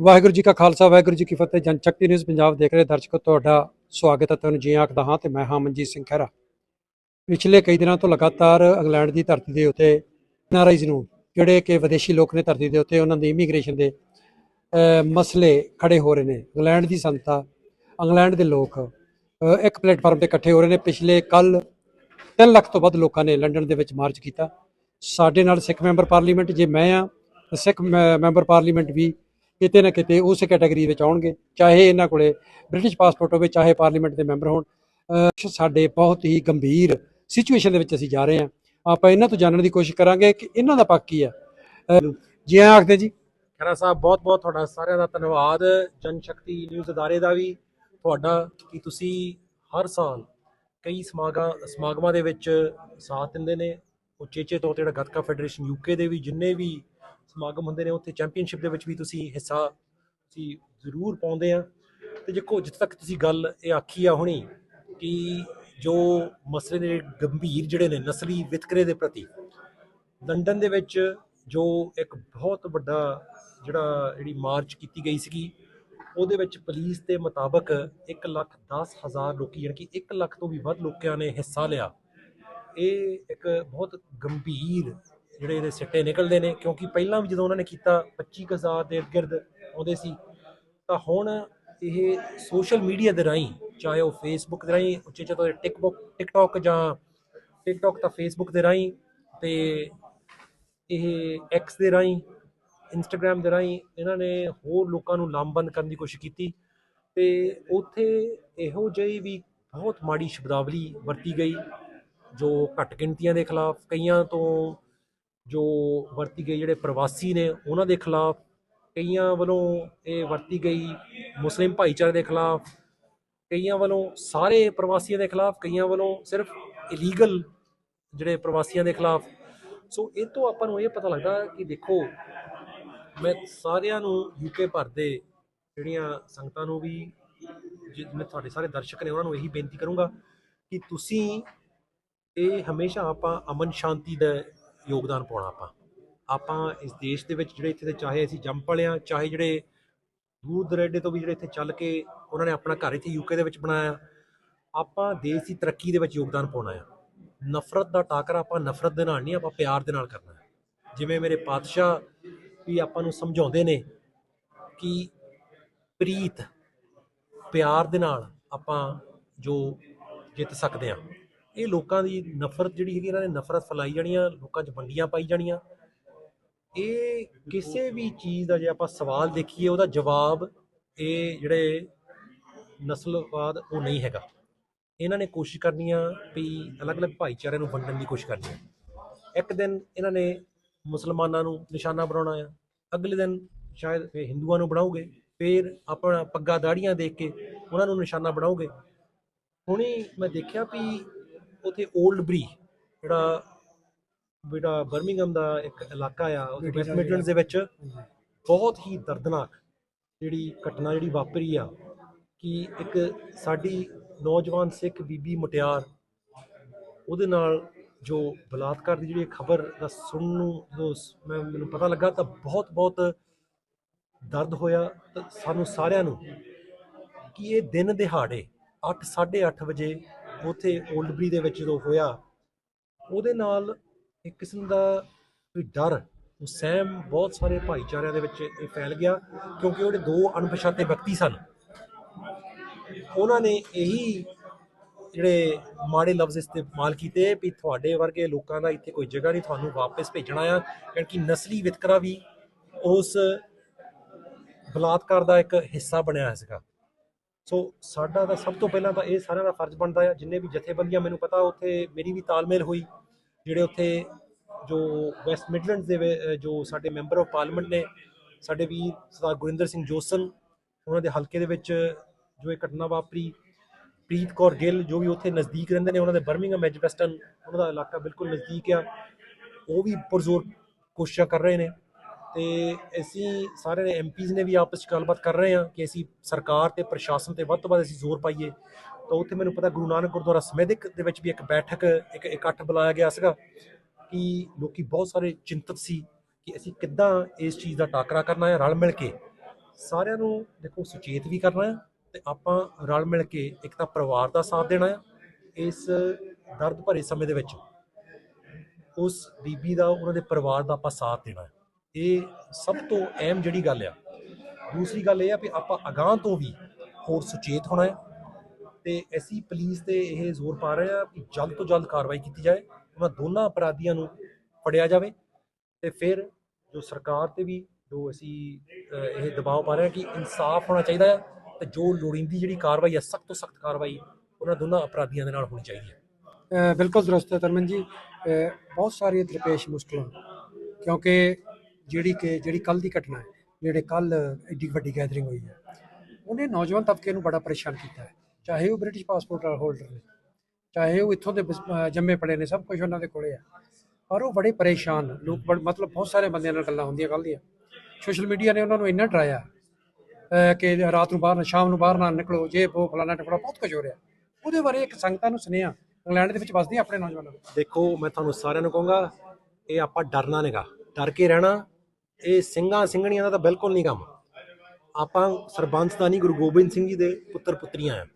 ਵਾਹਿਗੁਰੂ ਜੀ ਕਾ ਖਾਲਸਾ, ਵਾਹਿਗੁਰੂ ਜੀ ਕੀ ਫਤਿਹ। ਜਨਸ਼ਕਤੀ ਨਿਊਜ਼ ਪੰਜਾਬ ਦੇਖ ਰਹੇ ਦਰਸ਼ਕੋ, ਤੁਹਾਡਾ ਸਵਾਗਤ ਹੈ ਤੁਹਾਨੂੰ ਜੀ ਆਖਦਾ ਹਾਂ ਤੇ। ਮੈਂ ਹਾਂ ਮਨਜੀਤ ਸਿੰਘ ਖਹਿਰਾ। ਪਿਛਲੇ ਕਈ ਦਿਨਾਂ ਤੋਂ ਲਗਾਤਾਰ ਇੰਗਲੈਂਡ ਦੀ ਧਰਤੀ ਦੇ ਉੱਤੇ ਨਾਰਾਈਜ਼ ਨੂੰ, ਜਿਹੜੇ ਕਿ ਵਿਦੇਸ਼ੀ ਲੋਕ ਨੇ ਧਰਤੀ ਦੇ ਉੱਤੇ, ਉਹਨਾਂ ਦੀ ਇਮੀਗ੍ਰੇਸ਼ਨ ਦੇ ਮਸਲੇ ਖੜੇ ਹੋ ਰਹੇ ਨੇ। ਇੰਗਲੈਂਡ ਦੀ ਸੰਸਥਾ, ਇੰਗਲੈਂਡ ਦੇ ਲੋਕ ਇੱਕ ਪਲੇਟਫਾਰਮ ਤੇ ਇਕੱਠੇ ਹੋ ਰਹੇ ਨੇ। ਪਿਛਲੇ ਕੱਲ 3 ਲੱਖ ਤੋਂ ਵੱਧ ਲੋਕਾਂ ਨੇ ਲੰਡਨ ਦੇ ਵਿੱਚ ਮਾਰਚ ਕੀਤਾ। ਸਾਡੇ ਨਾਲ ਸਿੱਖ ਮੈਂਬਰ ਪਾਰਲੀਮੈਂਟ, ਜੇ ਮੈਂ ਆ ਸਿੱਖ ਮੈਂ- ਮੈਂਬਰ ਪਾਰਲੀਮੈਂਟ ਵੀ ਕਿਤੇ ਨਾ ਕਿਤੇ ਉਸ ਕੈਟਾਗਰੀ ਵਿੱਚ ਆਉਣਗੇ, ਚਾਹੇ ਇਹਨਾਂ ਕੋਲੇ ਬ੍ਰਿਟਿਸ਼ ਪਾਸਪੋਰਟ ਹੋਵੇ, ਚਾਹੇ ਪਾਰਲੀਮੈਂਟ ਦੇ ਮੈਂਬਰ ਹੋਣ। ਸਾਡੇ ਬਹੁਤ ਹੀ ਗੰਭੀਰ ਸਿਚੁਏਸ਼ਨ ਦੇ ਵਿੱਚ ਅਸੀਂ ਜਾ ਰਹੇ ਹਾਂ। ਆਪਾਂ ਇਹਨਾਂ ਤੋਂ ਜਾਣਨ ਦੀ ਕੋਸ਼ਿਸ਼ ਕਰਾਂਗੇ ਕਿ ਇਹਨਾਂ ਦਾ ਪੱਖ ਕੀ ਹੈ। ਜੀ ਹਾਂ, ਆਖਦੇ ਜੀ। ਖਹਿਰਾ ਸਾਹਿਬ, ਬਹੁਤ ਬਹੁਤ ਤੁਹਾਡਾ ਸਾਰਿਆਂ ਦਾ ਧੰਨਵਾਦ। ਜਨ ਸ਼ਕਤੀ ਨਿਊਜ਼ ਅਦਾਰੇ ਦਾ ਵੀ ਤੁਹਾਡਾ ਕਿ ਤੁਸੀਂ ਹਰ ਸਾਲ ਕਈ ਸਮਾਗਮਾਂ ਸਮਾਗਮਾਂ ਦੇ ਵਿੱਚ ਸਾਥ ਦਿੰਦੇ ਨੇ। ਉਚੇਚੇ ਤੌਰ ਤੇ ਜਿਹੜਾ ਗੱਤਕਾ ਫੈਡਰੇਸ਼ਨ ਯੂਕੇ ਦੇ ਵੀ ਜਿੰਨੇ ਵੀ ਸਮਾਗਮ ਹੁੰਦੇ ਨੇ, ਉੱਥੇ ਚੈਂਪੀਅਨਸ਼ਿਪ ਦੇ ਵਿੱਚ ਵੀ ਤੁਸੀਂ ਹਿੱਸਾ ਤੁਸੀਂ ਜ਼ਰੂਰ ਪਾਉਂਦੇ ਆ। ਤੇ ਦੇਖੋ ਜਿੱਥੇ ਤੱਕ ਤੁਸੀਂ ਗੱਲ ਇਹ ਆਖੀ ਆ ਹੁਣੀ ਕਿ ਜੋ ਮਸਲੇ ਦੇ ਗੰਭੀਰ ਜਿਹੜੇ ਨੇ ਨਸਲੀ ਵਿਤਕਰੇ ਦੇ ਪ੍ਰਤੀ, ਲੰਡਨ ਦੇ ਵਿੱਚ ਜੋ ਇੱਕ ਬਹੁਤ ਵੱਡਾ ਜਿਹੜਾ ਜਿਹੜੀ ਮਾਰਚ ਕੀਤੀ ਗਈ ਸੀਗੀ, ਉਹਦੇ ਵਿੱਚ ਪੁਲਿਸ ਦੇ ਮੁਤਾਬਕ 1 ਲੱਖ 10 ਹਜ਼ਾਰ ਲੋਕੀ ਯਾਨੀ ਕਿ 1 ਲੱਖ ਤੋਂ ਵੀ ਵੱਧ ਲੋਕਾਂ ਨੇ ਹਿੱਸਾ ਲਿਆ। ਇਹ ਇੱਕ ਬਹੁਤ ਗੰਭੀਰ ਜਿਹੜੇ ਇਹਦੇ ਸਿੱਟੇ ਨਿਕਲਦੇ ਨੇ, ਕਿਉਂਕਿ ਪਹਿਲਾਂ ਵੀ ਜਦੋਂ ਉਹਨਾਂ ਨੇ ਕੀਤਾ 25000 ਦੇ ਇਰਦ ਗਿਰਦ ਆਉਂਦੇ ਸੀ, ਤਾਂ ਹੁਣ ਇਹ ਸੋਸ਼ਲ ਮੀਡੀਆ ਦੇ ਰਾਹੀਂ, ਚਾਹੇ ਉਹ ਫੇਸਬੁੱਕ ਦੇ ਰਾਹੀਂ, ਉੱਚੇ ਤੋਂ ਟਿਕਬੁੱਕ ਟਿਕਟੌਕ ਜਾਂ ਟਿਕਟੌਕ ਤਾਂ ਫੇਸਬੁੱਕ ਦੇ ਰਾਹੀਂ, ਤੇ ਇਹ ਐਕਸ ਦੇ ਰਾਹੀਂ ਇੰਸਟਾਗ੍ਰam ਦੇ ਰਾਹੀਂ ਇਹਨਾਂ ਨੇ ਹੋਰ ਲੋਕਾਂ ਨੂੰ ਲਾਮਬੰਦ ਕਰਨ ਦੀ ਕੋਸ਼ਿਸ਼ ਕੀਤੀ, ਤੇ ਉੱਥੇ ਇਹੋ ਜਿਹੀ ਵੀ ਬਹੁਤ ਮਾੜੀ ਸ਼ਬਦਾਵਲੀ ਵਰਤੀ ਗਈ, ਜੋ ਘੱਟ ਗਿਣਤੀਆਂ ਦੇ ਖਿਲਾਫ ਕਈਆਂ ਤੋਂ ਜੋ ਵਰਤੀ ਗਈ ਜਿਹੜੇ ਪ੍ਰਵਾਸੀ ਨੇ, ਉਹਨਾਂ ਦੇ ਖਿਲਾਫ, ਕਈਆਂ ਵੱਲੋਂ ਇਹ ਵਰਤੀ ਗਈ ਮੁਸਲਿਮ ਭਾਈਚਾਰੇ ਦੇ ਖਿਲਾਫ, ਕਈਆਂ ਵੱਲੋਂ ਸਾਰੇ ਪ੍ਰਵਾਸੀਆਂ ਦੇ ਖਿਲਾਫ, ਕਈਆਂ ਵੱਲੋਂ ਸਿਰਫ ਇਲੀਗਲ ਜਿਹੜੇ ਪ੍ਰਵਾਸੀਆਂ ਦੇ ਖਿਲਾਫ। ਸੋ ਇਹ ਤੋਂ ਆਪਾਂ ਨੂੰ ਇਹ ਪਤਾ ਲੱਗਦਾ ਕਿ ਦੇਖੋ, ਮੈਂ ਸਾਰਿਆਂ ਨੂੰ ਯੂਕੇ ਭਰ ਦੇ ਜਿਹੜੀਆਂ ਸੰਗਤਾਂ ਨੂੰ ਵੀ ਜਿਵੇਂ ਤੁਹਾਡੇ ਸਾਰੇ ਦਰਸ਼ਕ ਨੇ, ਉਹਨਾਂ ਨੂੰ ਇਹੀ ਬੇਨਤੀ ਕਰੂੰਗਾ ਕਿ ਤੁਸੀਂ ਇਹ ਹਮੇਸ਼ਾ ਆਪਾਂ ਅਮਨ ਸ਼ਾਂਤੀ ਦਾ ਯੋਗਦਾਨ ਪਾਉਣਾ ਆਪਾਂ। ਆਪਾਂ ਇਸ ਦੇਸ਼ ਦੇ ਵਿੱਚ ਜਿਹੜੇ ਇੱਥੇ ਦੇ ਚਾਹੇ ਅਸੀਂ ਜੰਮ ਪਲੇ ਹਾਂ, ਚਾਹੇ ਜਿਹੜੇ ਦੂਰ ਦਰੇਡੇ ਤੋਂ ਵੀ ਜਿਹੜੇ ਇੱਥੇ ਚੱਲ ਕੇ ਉਹਨਾਂ ਨੇ ਆਪਣਾ ਘਰ ਇੱਥੇ ਯੂਕੇ ਦੇ ਵਿੱਚ ਬਣਾਇਆ, ਆਪਾਂ ਦੇਸ਼ ਦੀ ਤਰੱਕੀ ਦੇ ਵਿੱਚ ਯੋਗਦਾਨ ਪਾਉਣਾ ਆ। ਨਫ਼ਰਤ ਦਾ ਟਾਕਰਾ ਆਪਾਂ ਨਫ਼ਰਤ ਦੇ ਨਾਲ ਨਹੀਂ, ਆਪਾਂ ਪਿਆਰ ਦੇ ਨਾਲ ਕਰਨਾ ਹੈ ਜਿਵੇਂ ਮੇਰੇ ਪਾਤਸ਼ਾਹ ਵੀ ਆਪਾਂ ਨੂੰ ਸਮਝਾਉਂਦੇ ਨੇ ਕਿ ਪ੍ਰੀਤ, ਪਿਆਰ ਦੇ ਨਾਲ ਆਪਾਂ ਜੋ ਜਿੱਤ ਸਕਦੇ ਹਾਂ। ਇਹ ਲੋਕਾਂ ਦੀ ਨਫ਼ਰਤ ਜਿਹੜੀ ਹੈਗੀ, ਇਹਨਾਂ ਨੇ ਨਫ਼ਰਤ ਫੈਲਾਈ ਜਾਣੀਆਂ ਲੋਕਾਂ 'ਚ ਵੰਡੀਆਂ ਪਾਈ ਜਾਣੀਆਂ। ਇਹ ਕਿਸੇ ਵੀ ਚੀਜ਼ ਦਾ ਜੇ ਆਪਾਂ ਸਵਾਲ ਦੇਖੀਏ, ਉਹਦਾ ਜਵਾਬ ਇਹ ਜਿਹੜੇ ਨਸਲਵਾਦ, ਉਹ ਨਹੀਂ ਹੈਗਾ। ਇਹਨਾਂ ਨੇ ਕੋਸ਼ਿਸ਼ ਕਰਨੀ ਆ ਵੀ ਅਲੱਗ-ਅਲੱਗ ਭਾਈਚਾਰਿਆਂ ਨੂੰ ਵੰਡਣ ਦੀ ਕੋਸ਼ਿਸ਼ ਕਰਨੀ ਆ। ਇੱਕ ਦਿਨ ਇਹਨਾਂ ਨੇ ਮੁਸਲਮਾਨਾਂ ਨੂੰ ਨਿਸ਼ਾਨਾ ਬਣਾਉਣਾ ਆ। ਅਗਲੇ ਦਿਨ ਸ਼ਾਇਦ ਇਹ ਹਿੰਦੂਆਂ ਨੂੰ ਬਣਾਉਗੇ। ਫਿਰ ਆਪਣਾ ਪੱਗਾ ਦਾੜੀਆਂ ਦੇਖ ਕੇ ਉਹਨਾਂ ਨੂੰ ਨਿਸ਼ਾਨਾ ਬਣਾਉਗੇ। ਹੁਣੇ ਮੈਂ ਦੇਖਿਆ ਵੀ ਉਥੇ 올ਡ ਬਰੀ ਜਿਹੜਾ ਜਿਹੜਾ ਬਰਮਿੰਗਮ ਦਾ ਇੱਕ ਇਲਾਕਾ ਆ ਉਹ ਵੈਸਟ ਮਿਡਲੈਂਡਸ ਦੇ। ਵਿੱਚ ਬਹੁਤ ਹੀ ਦਰਦਨਾਕ ਜਿਹੜੀ ਘਟਨਾ ਜਿਹੜੀ ਵਾਪਰੀ ਆ ਕਿ ਇੱਕ ਸਾਡੀ ਨੌਜਵਾਨ ਸਿੱਖ ਬੀਬੀ ਮੁਟਿਆਰ ਉਹਦੇ ਨਾਲ ਜੋ ਬਲਾਤਕਾਰ ਦੀ ਜਿਹੜੀ ਖਬਰ ਦਾ ਸੁਣਨ ਨੂੰ ਜਦੋਂ ਸ- ਮੈਂ ਮੈਨੂੰ ਪਤਾ ਲੱਗਾ ਤਾਂ ਬਹੁਤ ਬਹੁਤ ਦਰਦ ਹੋਇਆ ਸਾਨੂੰ ਸਾਰਿਆਂ ਨੂੰ ਕਿ ਇਹ ਦਿਨ ਦਿਹਾੜੇ 8 8:30 ਵਜੇ ਉੱਥੇ 올ਡਬਰੀ ਦੇ ਵਿੱਚ ਜਦੋਂ ਹੋਇਆ, ਉਹਦੇ ਨਾਲ ਇੱਕ ਕਿਸਮ ਦਾ ਕੋਈ ਡਰ ਉਹ ਸਹਿਮ ਬਹੁਤ ਸਾਰੇ ਭਾਈਚਾਰਿਆਂ ਦੇ ਵਿੱਚ ਇਹ ਫੈਲ ਗਿਆ ਕਿਉਂਕਿ ਉਹਦੇ ਦੋ ਅਣਪਛਾਤੇ ਵਿਅਕਤੀ ਸਨ। ਉਹਨਾਂ ਨੇ ਇਹੀ ਜਿਹੜੇ ਮਾੜੇ ਲਫ਼ਜ਼ ਇਸਤੇਮਾਲ ਕੀਤੇ ਵੀ ਤੁਹਾਡੇ ਵਰਗੇ ਲੋਕਾਂ ਦਾ ਇੱਥੇ ਕੋਈ ਜਗ੍ਹਾ ਨਹੀਂ, ਤੁਹਾਨੂੰ ਵਾਪਸ ਭੇਜਣਾ ਆ ਕਿਉਂਕਿ ਨਸਲੀ ਵਿਤਕਰਾ ਵੀ ਉਸ ਬਲਾਤਕਾਰ ਦਾ ਇੱਕ ਹਿੱਸਾ ਬਣਿਆ ਹੋਇਆ ਸੀਗਾ। ਸੋ ਸਾਡਾ ਤਾਂ ਸਭ ਤੋਂ ਪਹਿਲਾਂ ਤਾਂ ਇਹ ਸਾਰਿਆਂ ਦਾ ਫਰਜ਼ ਬਣਦਾ ਆ, ਜਿੰਨੇ ਵੀ ਜਥੇਬੰਦੀਆਂ ਮੈਨੂੰ ਪਤਾ, ਉੱਥੇ ਮੇਰੀ ਵੀ ਤਾਲਮੇਲ ਹੋਈ, ਜਿਹੜੇ ਉੱਥੇ ਜੋ ਵੈਸਟ ਮਿਡਲੈਂਡਸ ਦੇ ਜੋ ਸਾਡੇ ਮੈਂਬਰ ਆਫ ਪਾਰਲੀਮੈਂਟ ਨੇ, ਸਾਡੇ ਵੀਰ ਸਰਦਾਰ ਗੁਰਿੰਦਰ ਸਿੰਘ ਜੋਸਨ, ਉਹਨਾਂ ਦੇ ਹਲਕੇ ਦੇ ਵਿੱਚ ਜੋ ਇਹ ਘਟਨਾ ਵਾਪਰੀ, ਪ੍ਰੀਤ ਕੌਰ ਗਿੱਲ, ਜੋ ਵੀ ਉੱਥੇ ਨਜ਼ਦੀਕ ਰਹਿੰਦੇ ਨੇ, ਉਹਨਾਂ ਦੇ ਬਰਮਿੰਗਮ ਐਜਵੈਸਟਨ ਉਹਨਾਂ ਦਾ ਇਲਾਕਾ ਬਿਲਕੁਲ ਨਜ਼ਦੀਕ ਆ, ਉਹ ਵੀ ਪੁਰਜ਼ੋਰ ਕੋਸ਼ਿਸ਼ਾਂ ਕਰ ਰਹੇ ਨੇ। ਤੇ ਅਸੀਂ ਸਾਰੇ ਨੇ ਐਮਪੀਜ਼ ਨੇ ਵੀ ਆਪਸ ਵਿੱਚ ਗੱਲਬਾਤ ਕਰ ਰਹੇ ਹਾਂ ਕਿ ਅਸੀਂ ਸਰਕਾਰ ਤੇ ਪ੍ਰਸ਼ਾਸਨ ਤੇ ਵੱਧ ਤੋਂ ਵੱਧ ਅਸੀਂ ਜ਼ੋਰ ਪਾਈਏ। ਤਾਂ ਉੱਥੇ ਮੈਨੂੰ ਪਤਾ ਗੁਰੂ ਨਾਨਕ ਗੁਰਦੁਆਰਾ ਸਮੇਦਿਕ ਦੇ ਵਿੱਚ ਵੀ ਇੱਕ ਬੈਠਕ, ਇੱਕ ਇਕੱਠ ਬੁਲਾਇਆ ਗਿਆ ਸੀਗਾ ਕਿ ਲੋਕੀ ਬਹੁਤ ਸਾਰੇ ਚਿੰਤਤ ਸੀ ਕਿ ਅਸੀਂ ਕਿੱਦਾਂ ਇਸ ਚੀਜ਼ ਦਾ ਟਾਕਰਾ ਕਰਨਾ ਹੈ, ਰਲ ਮਿਲ ਕੇ। ਸਾਰਿਆਂ ਨੂੰ ਦੇਖੋ ਸੁਚੇਤ ਵੀ ਕਰਨਾ ਹੈ ਤੇ ਆਪਾਂ ਰਲ ਮਿਲ ਕੇ ਇੱਕ ਤਾਂ ਪਰਿਵਾਰ ਦਾ ਸਾਥ ਦੇਣਾ ਹੈ ਇਸ ਦਰਦ ਭਰੇ ਸਮੇਂ ਦੇ ਵਿੱਚ। ਉਸ ਬੀਬੀ ਦਾ, ਉਹਨਾਂ ਦੇ ਪਰਿਵਾਰ ਦਾ ਆਪਾਂ ਸਾਥ ਦੇਣਾ ਹੈ। ਇਹ ਸਭ ਤੋਂ ਅਹਿਮ ਜਿਹੜੀ ਗੱਲ ਆ। ਦੂਸਰੀ ਗੱਲ ਇਹ ਆ ਵੀ ਆਪਾਂ ਅਗਾਂਹ ਤੋਂ ਵੀ ਹੋਰ ਸੁਚੇਤ ਹੋਣਾ ਹੈ ਤੇ ਅਸੀਂ ਪੁਲਿਸ ਤੇ ਇਹ ਜ਼ੋਰ ਪਾ ਰਹੇ ਆ ਕਿ ਜਲਦ ਤੋਂ ਜਲਦ ਕਾਰਵਾਈ ਕੀਤੀ ਜਾਏ, ਉਹਨਾਂ ਦੋਨਾਂ ਅਪਰਾਧੀਆਂ ਨੂੰ ਫੜਿਆ ਜਾਵੇ ਤੇ ਫਿਰ ਜੋ ਸਰਕਾਰ ਤੇ ਵੀ ਜੋ ਅਸੀਂ ਇਹ ਦਬਾਅ ਪਾ ਰਹੇ ਹਾਂ ਕਿ ਇਨਸਾਫ ਹੋਣਾ ਚਾਹੀਦਾ ਹੈ ਤੇ ਜੋ ਲੋੜੀਂਦੀ ਜਿਹੜੀ ਕਾਰਵਾਈ ਹੈ, ਸਖਤ ਤੋਂ ਸਖਤ ਕਾਰਵਾਈ ਉਹਨਾਂ ਦੋਨਾਂ ਅਪਰਾਧੀਆਂ ਦੇ ਨਾਲ ਹੋਣੀ ਚਾਹੀਦੀ ਹੈ। ਬਿਲਕੁਲ ਦਰੁਸਤ ਹੈ ਤਰਮਨ ਜੀ। ਬਹੁਤ ਸਾਰੀਆਂ ਦਰਪੇਸ਼ ਮੁਸ਼ਕਲਾਂ ਕਿਉਂਕਿ ਜਿਹੜੀ ਕਿ ਜਿਹੜੀ ਕੱਲ ਦੀ ਘਟਨਾ ਹੈ, ਜਿਹੜੇ ਕੱਲ ਐਡੀ ਵੱਡੀ ਗੈਦਰਿੰਗ ਹੋਈ ਹੈ, ਉਹਨੇ ਨੌਜਵਾਨ ਤਬਕੇ ਨੂੰ ਬੜਾ ਪਰੇਸ਼ਾਨ ਕੀਤਾ ਹੈ। ਚਾਹੇ ਉਹ ਬ੍ਰਿਟਿਸ਼ ਪਾਸਪੋਰਟ ਹੋਲਡਰ ਨੇ, ਚਾਹੇ ਉਹ ਇੱਥੋਂ ਦੇ ਜੰਮੇ ਪੜੇ ਨੇ, ਸਭ ਕੁਝ ਉਹਨਾਂ ਦੇ ਕੋਲੇ ਆ ਪਰ ਉਹ ਬੜੇ ਪਰੇਸ਼ਾਨ, ਲੋਕ ਬੜ- ਮਤਲਬ ਬਹੁਤ ਸਾਰੇ ਬੰਦਿਆਂ ਨਾਲ ਗੱਲਾਂ ਹੁੰਦੀਆਂ ਕੱਲ ਦੀਆਂ। ਸੋਸ਼ਲ ਮੀਡੀਆ ਨੇ ਉਹਨਾਂ ਨੂੰ ਇੰਨਾ ਡਰਾਇਆ ਕਿ ਰਾਤ ਨੂੰ ਬਾਹਰ ਨਾ, ਸ਼ਾਮ ਨੂੰ ਬਾਹਰ ਨਾ ਨਿਕਲੋ, ਜੇ ਉਹ ਫਲਾਣਾ ਟਪੜਾ ਬਹੁਤ ਕੁਝ ਹੋ ਰਿਹਾ। ਉਹਦੇ ਬਾਰੇ ਇੱਕ ਸੰਗਤਾਂ ਨੂੰ ਸੁਨੇਹਾ, ਇੰਗਲੈਂਡ ਦੇ ਵਿੱਚ ਵਸਦੀਆਂ ਆਪਣੇ ਨੌਜਵਾਨਾਂ ਨੂੰ। ਦੇਖੋ, ਮੈਂ ਤੁਹਾਨੂੰ ਸਾਰਿਆਂ ਨੂੰ ਕਹੂੰਗਾ, ਇਹ ਆਪਾਂ ਡਰਨਾ ਨਹੀਂਗਾ ਡਰ ਕੇ ਰਹਿਣਾ ਇਹ ਸਿੰਘਾਂ ਸਿੰਘਣੀਆਂ ਦਾ ਤਾਂ ਬਿਲਕੁਲ ਨਹੀਂ ਕੰਮ। ਆਪਾਂ ਸਰਬੰਸ ਦਾ ਨਹੀਂ ਗੁਰੂ ਗੋਬਿੰਦ ਸਿੰਘ ਜੀ ਦੇ ਪੁੱਤਰ ਪੁੱਤਰੀਆਂ ਆ।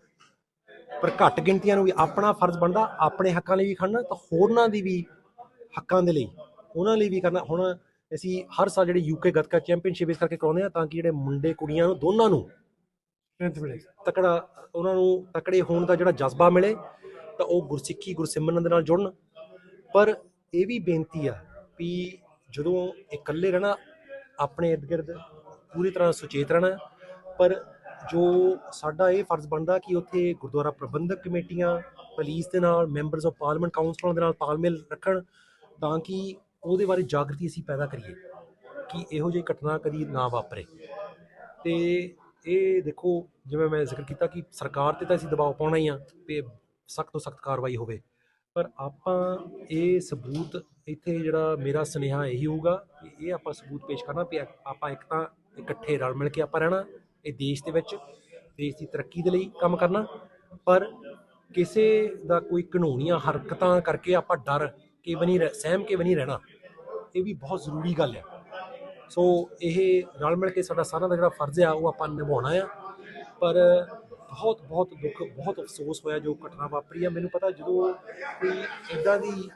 ਪਰ ਘੱਟ ਗਿਣਤੀਆਂ ਨੂੰ ਵੀ ਆਪਣਾ ਫਰਜ਼ ਬਣਦਾ ਆਪਣੇ ਹੱਕਾਂ ਲਈ ਵੀ ਖੜਨਾ ਤਾਂ ਹੋਰਨਾਂ ਦੀ ਵੀ ਹੱਕਾਂ ਦੇ ਲਈ। ਉਹਨਾਂ ਲਈ ਵੀ ਕਰਨਾ। ਹੁਣ ਅਸੀਂ ਹਰ ਸਾਲ ਜਿਹੜੀ ਯੂਕੇ ਗੱਤਕਾ ਚੈਂਪੀਅਨਸ਼ਿਪ ਇਸ ਕਰਕੇ ਕਰਾਉਂਦੇ ਆ ਤਾਂ ਕਿ ਜਿਹੜੇ ਮੁੰਡੇ ਕੁੜੀਆਂ ਨੂੰ ਦੋਨਾਂ ਨੂੰ ਸਟਰੈਂਥ ਮਿਲੇ। ਤਕੜਾ ਉਹਨਾਂ ਨੂੰ ਤਕੜੇ ਹੋਣ ਦਾ ਜਿਹੜਾ ਜਜ਼ਬਾ ਮਿਲੇ ਤਾਂ ਉਹ ਗੁਰਸਿੱਖੀ ਗੁਰਸਿਮਰਨ ਦੇ ਨਾਲ ਜੁੜਨ। ਪਰ ਇਹ ਵੀ ਬੇਨਤੀ ਆ ਵੀ ਜਦੋਂ ਇਕੱਲੇ ਰਹਿਣਾ ਆਪਣੇ ਇਰਦ ਗਿਰਦ ਪੂਰੀ ਤਰ੍ਹਾਂ ਸੁਚੇਤ ਰਹਿਣਾ ਪਰ ਜੋ ਸਾਡਾ ਇਹ ਫਰਜ਼ ਬਣਦਾ ਕਿ ਉੱਥੇ ਗੁਰਦੁਆਰਾ ਪ੍ਰਬੰਧਕ ਕਮੇਟੀਆਂ ਪੁਲਿਸ ਦੇ ਨਾਲ ਮੈਂਬਰਸ ਆਫ ਪਾਰਲੀਮੈਂਟ ਕਾਉਂਸਲਰਾਂ ਦੇ ਨਾਲ ਤਾਲਮੇਲ ਰੱਖਣ ਤਾਂ ਕਿ ਉਹਦੇ ਬਾਰੇ ਜਾਗਰਤੀ ਅਸੀਂ ਪੈਦਾ ਕਰੀਏ ਕਿ ਇਹੋ ਜਿਹੀ ਘਟਨਾ ਕਦੀ ਨਾ ਵਾਪਰੇ ਤੇ ਇਹ ਦੇਖੋ ਜਿਵੇਂ ਮੈਂ ਜ਼ਿਕਰ ਕੀਤਾ ਕਿ ਸਰਕਾਰ ਤੇ ਤਾਂ ਅਸੀਂ ਦਬਾਅ ਪਾਉਣਾ ਹੀ ਆ ਤੇ ਸਖਤ ਤੋਂ ਸਖਤ ਕਾਰਵਾਈ ਹੋਵੇ ਪਰ ਆਪਾਂ ਇਹ ਸਬੂਤ ਇੱਥੇ ਜਿਹੜਾ ਮੇਰਾ ਸੁਨੇਹਾ ਇਹੀ ਹੋਊਗਾ ਕਿ ਇਹ ਆਪਾਂ ਸਬੂਤ ਪੇਸ਼ ਕਰਨਾ ਵੀ ਆਪਾਂ ਇੱਕ ਤਾਂ ਇਕੱਠੇ ਰਲ ਮਿਲ ਕੇ ਆਪਾਂ ਰਹਿਣਾ, ਇਹ ਦੇਸ਼ ਦੇ ਵਿੱਚ, ਦੇਸ਼ ਦੀ ਤਰੱਕੀ ਦੇ ਲਈ ਕੰਮ ਕਰਨਾ। ਪਰ ਕਿਸੇ ਦਾ ਕੋਈ ਕਾਨੂੰਨੀਆਂ ਹਰਕਤਾਂ ਕਰਕੇ ਆਪਾਂ ਡਰ ਕੇ ਵੀ ਨਹੀਂ ਰਹਿ- ਸਹਿਮ ਕੇ ਵੀ ਨਹੀਂ ਰਹਿਣਾ, ਇਹ ਵੀ ਬਹੁਤ ਜ਼ਰੂਰੀ ਗੱਲ ਹੈ ਸੋ ਇਹ ਰਲ ਮਿਲ ਕੇ ਸਾਡਾ ਸਾਰਿਆਂ ਦਾ ਜਿਹੜਾ ਫਰਜ਼ ਆ, ਉਹ ਆਪਾਂ ਨਿਭਾਉਣਾ ਆ। ਪਰ ਬਹੁਤ ਬਹੁਤ ਦੁੱਖ, ਬਹੁਤ ਅਫਸੋਸ ਹੋਇਆ ਜੋ ਘਟਨਾ ਵਾਪਰੀ ਆ। ਮੈਨੂੰ ਪਤਾ ਜਦੋਂ ਕੋਈ ਇਦਾਂ ਦੀ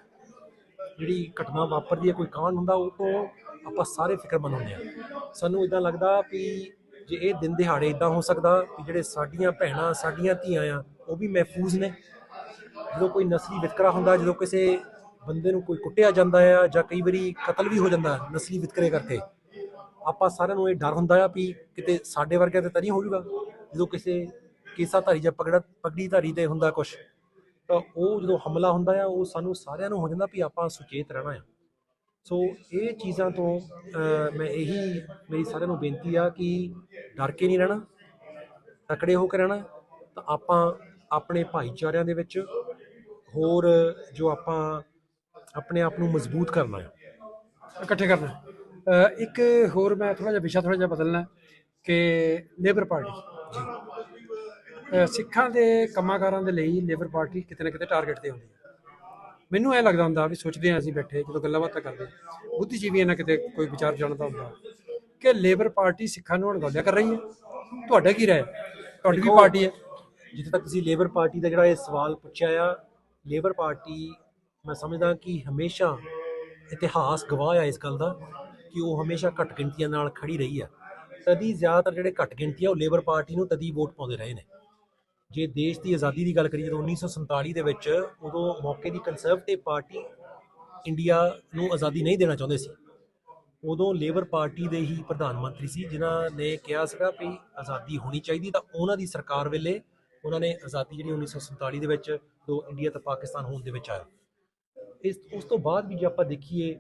ਜਿਹੜੀ ਘਟਨਾ ਵਾਪਰਦੀ ਹੈ, ਕੋਈ ਕਾਂਡ ਹੁੰਦਾ, ਉਹ ਤੋਂ ਆਪਾਂ ਸਾਰੇ ਫਿਕਰਮੰਦ ਹੁੰਦੇ ਆ ਸਾਨੂੰ ਇਦਾਂ ਲੱਗਦਾ ਵੀ ਜੇ ਇਹ ਦਿਨ ਦਿਹਾੜੇ ਇਦਾਂ ਹੋ ਸਕਦਾ ਵੀ ਜਿਹੜੇ ਸਾਡੀਆਂ ਭੈਣਾਂ, ਸਾਡੀਆਂ ਧੀਆਂ ਆ, ਉਹ ਵੀ ਮਹਿਫੂਜ਼ ਨੇ। ਜਦੋਂ ਕੋਈ ਨਸਲੀ ਵਿਤਕਰਾ ਹੁੰਦਾ, ਜਦੋਂ ਕਿਸੇ ਬੰਦੇ ਨੂੰ ਕੋਈ ਕੁੱਟਿਆ ਜਾਂਦਾ ਆ ਜਾਂ ਕਈ ਵਾਰੀ ਕਤਲ ਵੀ ਹੋ ਜਾਂਦਾ ਨਸਲੀ ਵਿਤਕਰੇ ਕਰਕੇ, ਆਪਾਂ ਸਾਰਿਆਂ ਨੂੰ ਇਹ ਡਰ ਹੁੰਦਾ ਆ ਵੀ ਕਿਤੇ ਸਾਡੇ ਵਰਗਿਆਂ ਤੇ ਤਾਂ ਨਹੀਂ ਹੋ ਜਾਊਗਾ ਜਦੋਂ ਕਿਸੇ ਕੇਸਾ ਧਾਰੀ ਜਾਂ ਪਗੜਾ ਪਗੜੀ ਧਾਰੀ ਤੇ ਹੁੰਦਾ ਕੁਝ ਤਾਂ ਉਹ ਜਦੋਂ ਹਮਲਾ ਹੁੰਦਾ ਆ, ਉਹ ਸਾਨੂੰ ਸਾਰਿਆਂ ਨੂੰ ਹੋ ਜਾਂਦਾ ਵੀ ਆਪਾਂ ਸੁਚੇਤ ਰਹਿਣਾ ਆ। ਸੋ ਇਹ ਚੀਜ਼ਾਂ ਤੋਂ ਮੈਂ ਇਹੀ ਮੇਰੀ ਸਾਰਿਆਂ ਨੂੰ ਬੇਨਤੀ ਆ ਕਿ ਡਰ ਕੇ ਨਹੀਂ ਰਹਿਣਾ, ਤਕੜੇ ਹੋ ਕੇ ਰਹਿਣਾ, ਤਾਂ ਆਪਾਂ ਆਪਣੇ ਭਾਈਚਾਰਿਆਂ ਦੇ ਵਿੱਚ ਹੋਰ ਜੋ ਆਪਾਂ ਆਪਣੇ ਆਪ ਨੂੰ ਮਜ਼ਬੂਤ ਕਰਨਾ ਹੈ ਇਕੱਠੇ ਕਰਨਾ। ਇੱਕ ਹੋਰ ਮੈਂ ਥੋੜਾ ਜਿਹਾ ਵਿਸ਼ਾ ਥੋੜਾ ਜਿਹਾ ਬਦਲਣਾ ਕਿ ਲੇਬਰ ਪਾਰਟੀ। ਸਿੱਖਾਂ ਦੇ ਕੰਮਾਂਕਾਰਾਂ ਦੇ ਲਈ ਲੇਬਰ ਪਾਰਟੀ ਕਿਤੇ ਨਾ ਕਿਤੇ ਟਾਰਗੇਟ ਤੇ ਹੁੰਦੀ ਹੈ। ਮੈਨੂੰ ਐ ਲੱਗਦਾ ਹੁੰਦਾ ਵੀ ਸੋਚਦੇ ਹਾਂ ਅਸੀਂ ਬੈਠੇ ਜਦੋਂ ਗੱਲਾਂ ਬਾਤਾਂ ਕਰਦੇ ਬੁੱਧੀਜੀਵੀਆਂ ਨਾਲ ਕਿਤੇ ਕੋਈ ਵਿਚਾਰ ਜਾਣਦਾ ਹੁੰਦਾ ਕਿ ਲੇਬਰ ਪਾਰਟੀ ਸਿੱਖਾਂ ਨੂੰ ਅਣਗੌਲਿਆ ਕਰ ਰਹੀ ਹੈ। ਤੁਹਾਡਾ ਕੀ ਰਾਏ? ਹੈ? ਤੁਹਾਡੀ ਦੇਖੋ, ਪਾਰਟੀ ਹੈ? ਜਿੱਥੇ ਤੱਕ ਤੁਸੀਂ ਲੇਬਰ ਪਾਰਟੀ ਦਾ ਜਿਹੜਾ ਇਹ ਸਵਾਲ ਪੁੱਛਿਆ ਆ ਲੇਬਰ ਪਾਰਟੀ ਮੈਂ ਸਮਝਦਾ ਕਿ ਹਮੇਸ਼ਾ ਇਤਿਹਾਸ ਗਵਾਹ ਆ ਇਸ ਗੱਲ ਦਾ ਕਿ ਉਹ ਹਮੇਸ਼ਾ ਘੱਟ ਗਿਣਤੀਆਂ ਨਾਲ ਖੜੀ ਰਹੀ ਆ। ਤਦੀ ਜ਼ਿਆਦਾਤਰ ਜਿਹੜੇ ਘੱਟ ਗਿਣਤੀ ਆ ਉਹ ਲੇਬਰ ਪਾਰਟੀ ਨੂੰ ਤਦੀ ਵੋਟ ਪਾਉਂਦੇ ਰਹੇ ਨੇ। ਜੇ ਦੇਸ਼ ਦੀ ਆਜ਼ਾਦੀ ਦੀ ਗੱਲ ਕਰੀਏ ਜਦੋਂ 1947 ਦੇ ਵਿੱਚ ਉਦੋਂ ਮੌਕੇ ਦੀ ਕੰਸਰਵੇਟਿਵ ਪਾਰਟੀ ਇੰਡੀਆ ਨੂੰ ਆਜ਼ਾਦੀ ਨਹੀਂ ਦੇਣਾ ਚਾਹੁੰਦੇ ਸੀ। ਉਦੋਂ ਲੇਬਰ ਪਾਰਟੀ ਦੇ ਹੀ ਪ੍ਰਧਾਨ ਮੰਤਰੀ ਸੀ, ਜਿਨ੍ਹਾਂ ਨੇ ਕਿਹਾ ਸੀਗਾ ਵੀ ਆਜ਼ਾਦੀ ਹੋਣੀ ਚਾਹੀਦੀ ਤਾਂ ਉਹਨਾਂ ਦੀ ਸਰਕਾਰ ਵੇਲੇ ਉਹਨਾਂ ਨੇ ਆਜ਼ਾਦੀ ਜਿਹੜੀ 1947 ਦੇ ਵਿੱਚ ਦੋ ਇੰਡੀਆ ਤੇ ਪਾਕਿਸਤਾਨ ਹੋਣ ਦੇ ਵਿੱਚ ਆਇਆ। ਇਸ, ਉਸ ਤੋਂ ਬਾਅਦ ਵੀ ਜੇ ਆਪਾਂ ਦੇਖੀਏ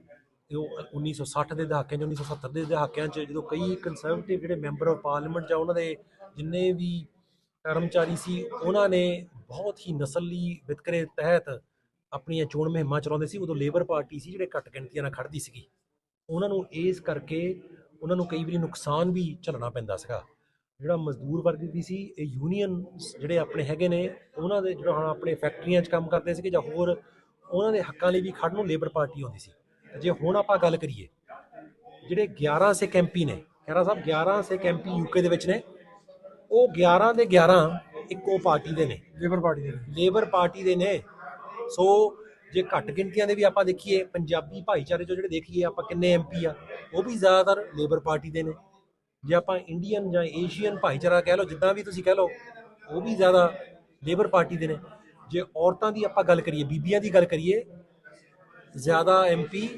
ਤੇ ਉਹ 1960 ਦੇ ਦਹਾਕਿਆਂ 'ਚ 1970 ਦੇ ਦਹਾਕਿਆਂ 'ਚ ਜਦੋਂ ਕਈ ਕੰਸਰਵੇਟਿਵ ਜਿਹੜੇ ਮੈਂਬਰ ਆਫ ਪਾਰਲੀਮੈਂਟ ਜਾਂ ਉਹਨਾਂ ਦੇ ਜਿੰਨੇ ਵੀ ਕਰਮਚਾਰੀ ਸੀ, ਉਹਨਾਂ ਨੇ ਬਹੁਤ ਹੀ ਨਸਲੀ ਵਿਤਕਰੇ ਤਹਿਤ ਆਪਣੀਆਂ ਚੋਣ ਮੁਹਿੰਮਾਂ ਚਲਾਉਂਦੇ ਸੀ, ਉਦੋਂ ਲੇਬਰ ਪਾਰਟੀ ਸੀ ਜਿਹੜੇ ਘੱਟ ਗਿਣਤੀਆਂ ਨਾਲ ਖੜਦੀ ਸੀਗੀ। ਉਹਨਾਂ ਨੂੰ ਇਸ ਕਰਕੇ ਉਹਨਾਂ ਨੂੰ ਕਈ ਵਾਰੀ ਨੁਕਸਾਨ ਵੀ ਝੱਲਣਾ ਪੈਂਦਾ ਸੀਗਾ। ਜਿਹੜਾ ਮਜ਼ਦੂਰ ਵਰਗ ਦੀ ਸੀ, ਇਹ ਯੂਨੀਅਨ ਜਿਹੜੇ ਆਪਣੇ ਹੈਗੇ ਨੇ, ਉਹਨਾਂ ਦੇ ਜਿਹੜਾ ਹੁਣ ਆਪਣੇ ਫੈਕਟਰੀਆਂ 'ਚ ਕੰਮ ਕਰਦੇ ਸੀਗੇ ਜਾਂ ਹੋਰ, ਉਹਨਾਂ ਦੇ ਹੱਕਾਂ ਲਈ ਵੀ ਖੜਨ ਨੂੰ ਲੇਬਰ ਪਾਰਟੀ ਆਉਂਦੀ ਸੀ। ਜੇ ਹੁਣ ਆਪਾਂ ਗੱਲ ਕਰੀਏ, ਜਿਹੜੇ 11 ਸੇ ਕੈਂਪੀ ਨੇ ਖਹਿਰਾ ਸਾਹਿਬ 11 ਸਿੱਖ ਐਮਪੀ ਯੂਕੇ ਦੇ ਵਿੱਚ ਨੇ ਉਹ 11 ਦੇ 11 ਇੱਕੋ ਪਾਰਟੀ ਦੇ ਨੇ। ਲੇਬਰ ਪਾਰਟੀ ਦੇ ਲੇਬਰ ਪਾਰਟੀ ਦੇ ਨੇ। ਸੋ ਜੇ ਘੱਟ ਗਿਣਤੀਆਂ ਦੇ ਵੀ ਆਪਾਂ ਦੇਖੀਏ ਪੰਜਾਬੀ ਭਾਈਚਾਰੇ ਚੋਂ ਜਿਹੜੇ ਦੇਖੀਏ ਆਪਾਂ ਕਿੰਨੇ ਐਮਪੀ ਆ ਉਹ ਵੀ ਜ਼ਿਆਦਾਤਰ ਲੇਬਰ ਪਾਰਟੀ ਦੇ ਨੇ। ਜੇ ਆਪਾਂ ਇੰਡੀਅਨ ਜਾਂ ਏਸ਼ੀਅਨ ਭਾਈਚਾਰਾ ਕਹਿ ਲਓ ਜਿੱਦਾਂ ਵੀ ਤੁਸੀਂ ਕਹਿ ਲਓ ਉਹ ਵੀ ਜ਼ਿਆਦਾ ਲੇਬਰ ਪਾਰਟੀ ਦੇ ਨੇ। ਜੇ ਔਰਤਾਂ ਦੀ ਆਪਾਂ ਗੱਲ ਕਰੀਏ ਬੀਬੀਆਂ ਦੀ ਗੱਲ ਕਰੀਏ ਜ਼ਿਆਦਾ ਐਮਪੀ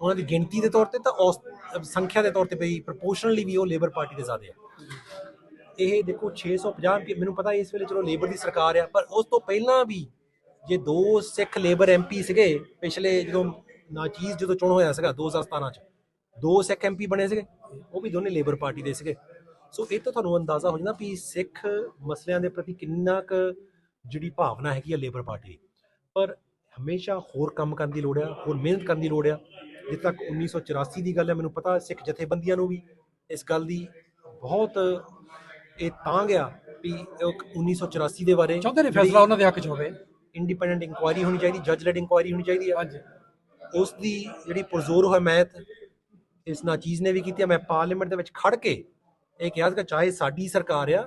ਉਹਨਾਂ ਦੀ ਗਿਣਤੀ ਦੇ ਤੌਰ ਤੇ ਤਾਂ ਸੰਖਿਆ ਦੇ ਤੌਰ ਤੇ ਬਈ ਪ੍ਰੋਪੋਰਸ਼ਨਲੀ ਵੀ ਉਹ ਲੇਬਰ ਪਾਰਟੀ ਦੇ ਜ਼ਿਆਦੇ ਆ। ਇਹ ਦੇਖੋ 650 ਐਮਪੀ ਮੈਨੂੰ ਪਤਾ ਇਸ ਵੇਲੇ ਚਲੋ ਲੇਬਰ ਦੀ ਸਰਕਾਰ ਆ, ਪਰ ਉਸ ਤੋਂ ਪਹਿਲਾਂ ਵੀ ਜੇ ਦੋ ਸਿੱਖ ਲੇਬਰ ਐਮਪੀ ਸੀਗੇ, ਪਿਛਲੇ ਜਦੋਂ ਨਾਚੀਜ਼ ਜਦੋਂ ਚੋਣ ਹੋਇਆ ਸੀਗਾ 2017 ਚ, ਦੋ ਸਿੱਖ ਐਮਪੀ ਬਣੇ ਸੀਗੇ, ਉਹ ਵੀ ਦੋਨੇ ਲੇਬਰ ਪਾਰਟੀ ਦੇ ਸੀਗੇ। ਸੋ ਇਹ ਤੋਂ ਤੁਹਾਨੂੰ ਅੰਦਾਜ਼ਾ ਹੋ ਜਾਂਦਾ ਵੀ ਸਿੱਖ ਮਸਲਿਆਂ ਦੇ ਪ੍ਰਤੀ ਕਿੰਨਾ ਕੁ ਜਿਹੜੀ ਭਾਵਨਾ ਹੈਗੀ ਆ ਲੇਬਰ ਪਾਰਟੀ ਦੀ। ਪਰ ਹਮੇਸ਼ਾ ਹੋਰ ਕੰਮ ਕਰਨ ਦੀ ਲੋੜ ਆ, ਹੋਰ ਮਿਹਨਤ ਕਰਨ ਦੀ ਲੋੜ ਆ। ਜਿੱਥੇ ਤੱਕ 1984 ਦੀ ਗੱਲ ਹੈ ਮੈਨੂੰ ਪਤਾ ਸਿੱਖ ਜਥੇਬੰਦੀਆਂ ਨੂੰ ਵੀ ਇਸ ਗੱਲ ਦੀ ਬਹੁਤ ਇਹ ਤਾਂ ਗਿਆ ਵੀ ਉਹ 1984 ਦੇ ਬਾਰੇ ਚਾਹੁੰਦੇ ਨੇ ਫੈਸਲਾ ਉਹਨਾਂ ਦੇ ਹੱਕ 'ਚ ਹੋਵੇ। ਇੰਡੀਪੈਂਡੈਂਟ ਇਨਕੁਆਇਰੀ ਹੋਣੀ ਚਾਹੀਦੀ ਜੱਜ ਲੈਡ ਇਨਕੁਆਇਰੀ ਹੋਣੀ ਚਾਹੀਦੀ ਹੈ। ਹਾਂਜੀ। ਉਸ ਦੀ ਜਿਹੜੀ ਪੁਰਜ਼ੋਰ ਹਮਾਇਤ ਇਸ ਨਾਚੀਜ਼ ਨੇ ਵੀ ਕੀਤੀ ਮੈਂ ਪਾਰਲੀਮੈਂਟ ਦੇ ਵਿੱਚ ਖੜ ਕੇ ਇਹ ਕਿਹਾ ਕਿ ਚਾਹੇ ਸਾਡੀ ਸਰਕਾਰ ਆ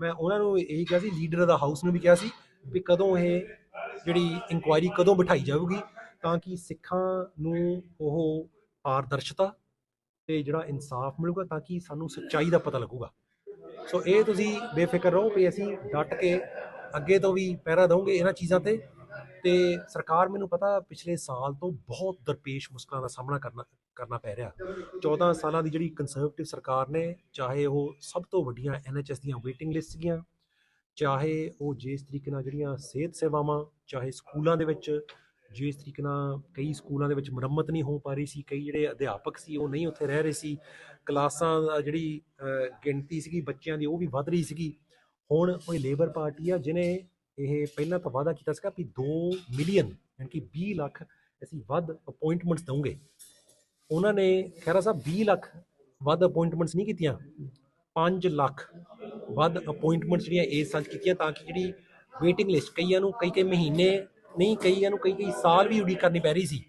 ਮੈਂ ਉਹਨਾਂ ਨੂੰ ਇਹ ਕਿਹਾ ਸੀ ਲੀਡਰ ਦਾ ਹਾਊਸ ਨੂੰ ਵੀ ਕਿਹਾ ਸੀ ਵੀ ਕਦੋਂ ਇਹ ਜਿਹੜੀ ਇਨਕੁਆਇਰੀ ਕਦੋਂ ਬਿਠਾਈ ਜਾਊਗੀ ਤਾਂ ਕਿ ਸਿੱਖਾਂ ਨੂੰ ਉਹ ਪਾਰਦਰਸ਼ਤਾ ਤੇ ਜਿਹੜਾ ਇਨਸਾਫ ਮਿਲੂਗਾ ਤਾਂ ਕਿ ਸਾਨੂੰ ਸੱਚਾਈ ਦਾ ਪਤਾ ਲੱਗੂਗਾ। ਸੋ ਇਹ ਤੁਸੀਂ ਬੇਫਿਕਰ ਰਹੋ ਵੀ ਅਸੀਂ ਡਟ ਕੇ ਅੱਗੇ ਤੋਂ ਵੀ ਪਹਿਰਾ ਦਵਾਂਗੇ ਇਹਨਾਂ ਚੀਜ਼ਾਂ ਤੇ। ਤੇ ਸਰਕਾਰ ਮੈਨੂੰ ਪਤਾ ਪਿਛਲੇ ਸਾਲ ਤੋਂ ਬਹੁਤ ਦਰਪੇਸ਼ ਮੁਸ਼ਕਲਾਂ ਦਾ ਸਾਹਮਣਾ ਕਰਨਾ ਕਰਨਾ ਪੈ ਰਿਹਾ। 14 ਸਾਲਾਂ ਦੀ ਜਿਹੜੀ ਕੰਜ਼ਰਵੇਟਿਵ ਸਰਕਾਰ ਨੇ, ਚਾਹੇ ਉਹ ਸਭ ਤੋਂ ਵੱਡੀਆਂ ਐਨਐਚਐਸ ਦੀਆਂ ਵੇਟਿੰਗ ਲਿਸਟ ਸੀਗੀਆਂ, ਚਾਹੇ ਉਹ ਜਿਸ ਤਰੀਕੇ ਨਾਲ ਜਿਹੜੀਆਂ ਸਿਹਤ ਸੇਵਾਵਾਂ, ਚਾਹੇ ਸਕੂਲਾਂ ਦੇ ਵਿੱਚ ਜਿਸ ਤਰੀਕੇ ਨਾਲ ਕਈ ਸਕੂਲਾਂ ਦੇ ਵਿੱਚ ਮੁਰੰਮਤ ਨਹੀਂ ਹੋ ਪਾ ਰਹੀ ਸੀ, ਕਈ ਜਿਹੜੇ ਅਧਿਆਪਕ ਸੀ ਉਹ ਨਹੀਂ ਉੱਥੇ ਰਹਿ ਰਹੇ ਸੀ, ਕਲਾਸਾਂ ਦਾ ਜਿਹੜੀ ਗਿਣਤੀ ਸੀਗੀ ਬੱਚਿਆਂ ਦੀ ਉਹ ਵੀ ਵੱਧ ਰਹੀ ਸੀਗੀ। ਹੁਣ ਕੋਈ ਲੇਬਰ ਪਾਰਟੀ ਆ ਜਿਨੇ ਇਹ ਪਹਿਲਾਂ ਤਾਂ ਵਾਅਦਾ ਕੀਤਾ ਸੀਗਾ ਕਿ 2 ਮਿਲੀਅਨ ਯਾਨੀ ਕਿ 20 ਲੱਖ ਅਸੀਂ ਵੱਧ ਅਪਾਇੰਟਮੈਂਟਸ ਦਵਾਂਗੇ ਉਹਨਾਂ ਨੇ ਖੈਰਾ ਸਾਹਿਬ 20 ਲੱਖ ਵੱਧ ਅਪਾਇੰਟਮੈਂਟਸ ਨਹੀਂ ਕੀਤੀਆਂ 5 ਲੱਖ ਵੱਧ ਅਪਾਇੰਟਮੈਂਟਸ ਜਿਹੜੀਆਂ ਇਸ ਸਾਲ 'ਚ ਕੀਤੀਆਂ ਤਾਂ ਕਿ ਜਿਹੜੀ ਵੇਟਿੰਗ ਲਿਸਟ ਕਈਆਂ ਨੂੰ ਕਈ ਕਈ ਮਹੀਨੇ ਨਹੀਂ ਕਈਆਂ ਨੂੰ ਕਈ ਕਈ ਸਾਲ ਵੀ ਉਡੀਕ ਕਰਨੀ ਪੈ ਰਹੀ ਸੀ।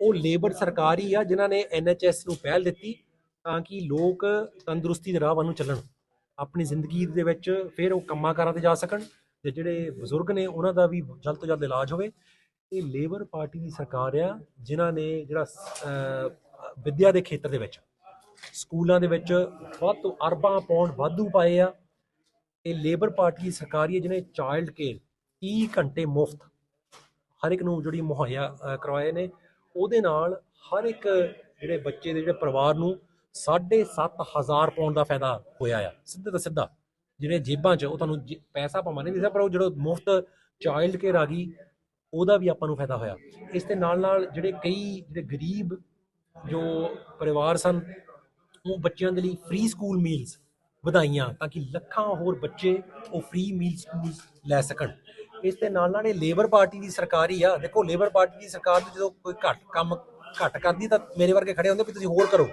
ਉਹ ਲੇਬਰ ਸਰਕਾਰ ਹੀ ਆ ਜਿਨ੍ਹਾਂ ਨੇ ਐਨਐਚਐਸ ਨੂੰ ਪਹਿਲ ਦਿੱਤੀ ਤਾਂ ਕਿ ਲੋਕ ਤੰਦਰੁਸਤੀ ਦੇ ਰਾਹ ਵੱਲ ਨੂੰ ਚੱਲਣ। ਆਪਣੀ ਜ਼ਿੰਦਗੀ ਦੇ ਵਿੱਚ ਫਿਰ ਉਹ ਕੰਮਾਂ ਕਾਰਾਂ ਤੇ ਜਾ ਸਕਣ ਤੇ ਜਿਹੜੇ ਬਜ਼ੁਰਗ ਨੇ ਉਹਨਾਂ ਦਾ ਵੀ ਜਲਦ ਤੋਂ ਜਲਦ ਇਲਾਜ ਹੋਵੇ। ਇਹ ਲੇਬਰ ਪਾਰਟੀ ਦੀ ਸਰਕਾਰ ਆ ਜਿਨ੍ਹਾਂ ਨੇ ਜਿਹੜਾ ਅਹ, ਵਿੱਦਿਆ ਦੇ ਖੇਤਰ ਦੇ ਵਿੱਚ ਸਕੂਲਾਂ ਦੇ ਵਿੱਚ ਵੱਧ ਤੋਂ ਅਰਬਾਂ ਪਾਉਂਡ ਵਾਧੂ ਪਾਏ ਆ। ਇਹ ਲੇਬਰ ਪਾਰਟੀ ਦੀ ਸਰਕਾਰ ਹੀ ਹੈ ਜਿਹਨੇ ਚਾਈਲਡ ਕੇਅਰ 30 ਘੰਟੇ ਮੁਫਤ ਹਰ ਇੱਕ ਨੂੰ ਜਿਹੜੀ ਮੁਹੱਈਆ ਕਰਵਾਏ ਨੇ। ਉਹਦੇ ਨਾਲ ਹਰ ਇੱਕ ਜਿਹੜੇ ਬੱਚੇ ਦੇ ਜਿਹੜੇ ਪਰਿਵਾਰ ਨੂੰ 7500 ਪਾਉਂਡ ਦਾ ਫਾਇਦਾ ਹੋਇਆ ਆ। ਸਿੱਧੇ ਤਾਂ ਸਿੱਧਾ। ਜਿਹੜੇ ਜੇਬਾਂ 'ਚ ਉਹ ਤੁਹਾਨੂੰ ਜੇ- ਪੈਸਾ ਭਾਵੇਂ ਨਹੀਂ ਦਿਸਦਾ ਪਰ ਉਹ ਜਿਹੜਾ ਮੁਫਤ ਚਾਈਲਡ ਕੇਅਰ ਆ ਗਈ, ਉਹਦਾ ਵੀ ਆਪਾਂ ਨੂੰ ਫਾਇਦਾ ਹੋਇਆ। ਇਸ ਦੇ ਨਾਲ ਨਾਲ ਜਿਹੜੇ ਕਈ ਜਿਹੜੇ ਗਰੀਬ ਜੋ ਪਰਿਵਾਰ ਸਨ, ਉਹ ਬੱਚਿਆਂ ਦੇ ਲਈ ਫ੍ਰੀ ਸਕੂਲ ਮੀਲਸ ਵਧਾਈਆਂ ਤਾਂ ਕਿ ਲੱਖਾਂ ਹੋਰ ਬੱਚੇ ਉਹ ਫ੍ਰੀ ਮੀਲ ਸਕੂਲ ਲੈ ਸਕਣ। ਇਸ ਦੇ ਨਾਲ ਨਾਲ ਇਹ ਲੇਬਰ ਪਾਰਟੀ ਦੀ ਸਰਕਾਰ ਹੀ ਆ। ਦੇਖੋ ਲੇਬਰ ਪਾਰਟੀ ਦੀ ਸਰਕਾਰ ਤੇ ਜਦੋਂ ਕੋਈ ਘੱਟ ਕੰਮ ਘੱਟ ਕਰਦੀ ਤਾਂ ਮੇਰੇ ਵਰਗੇ ਖੜੇ ਹੁੰਦੇ ਵੀ ਤੁਸੀਂ ਹੋਰ ਕਰੋ।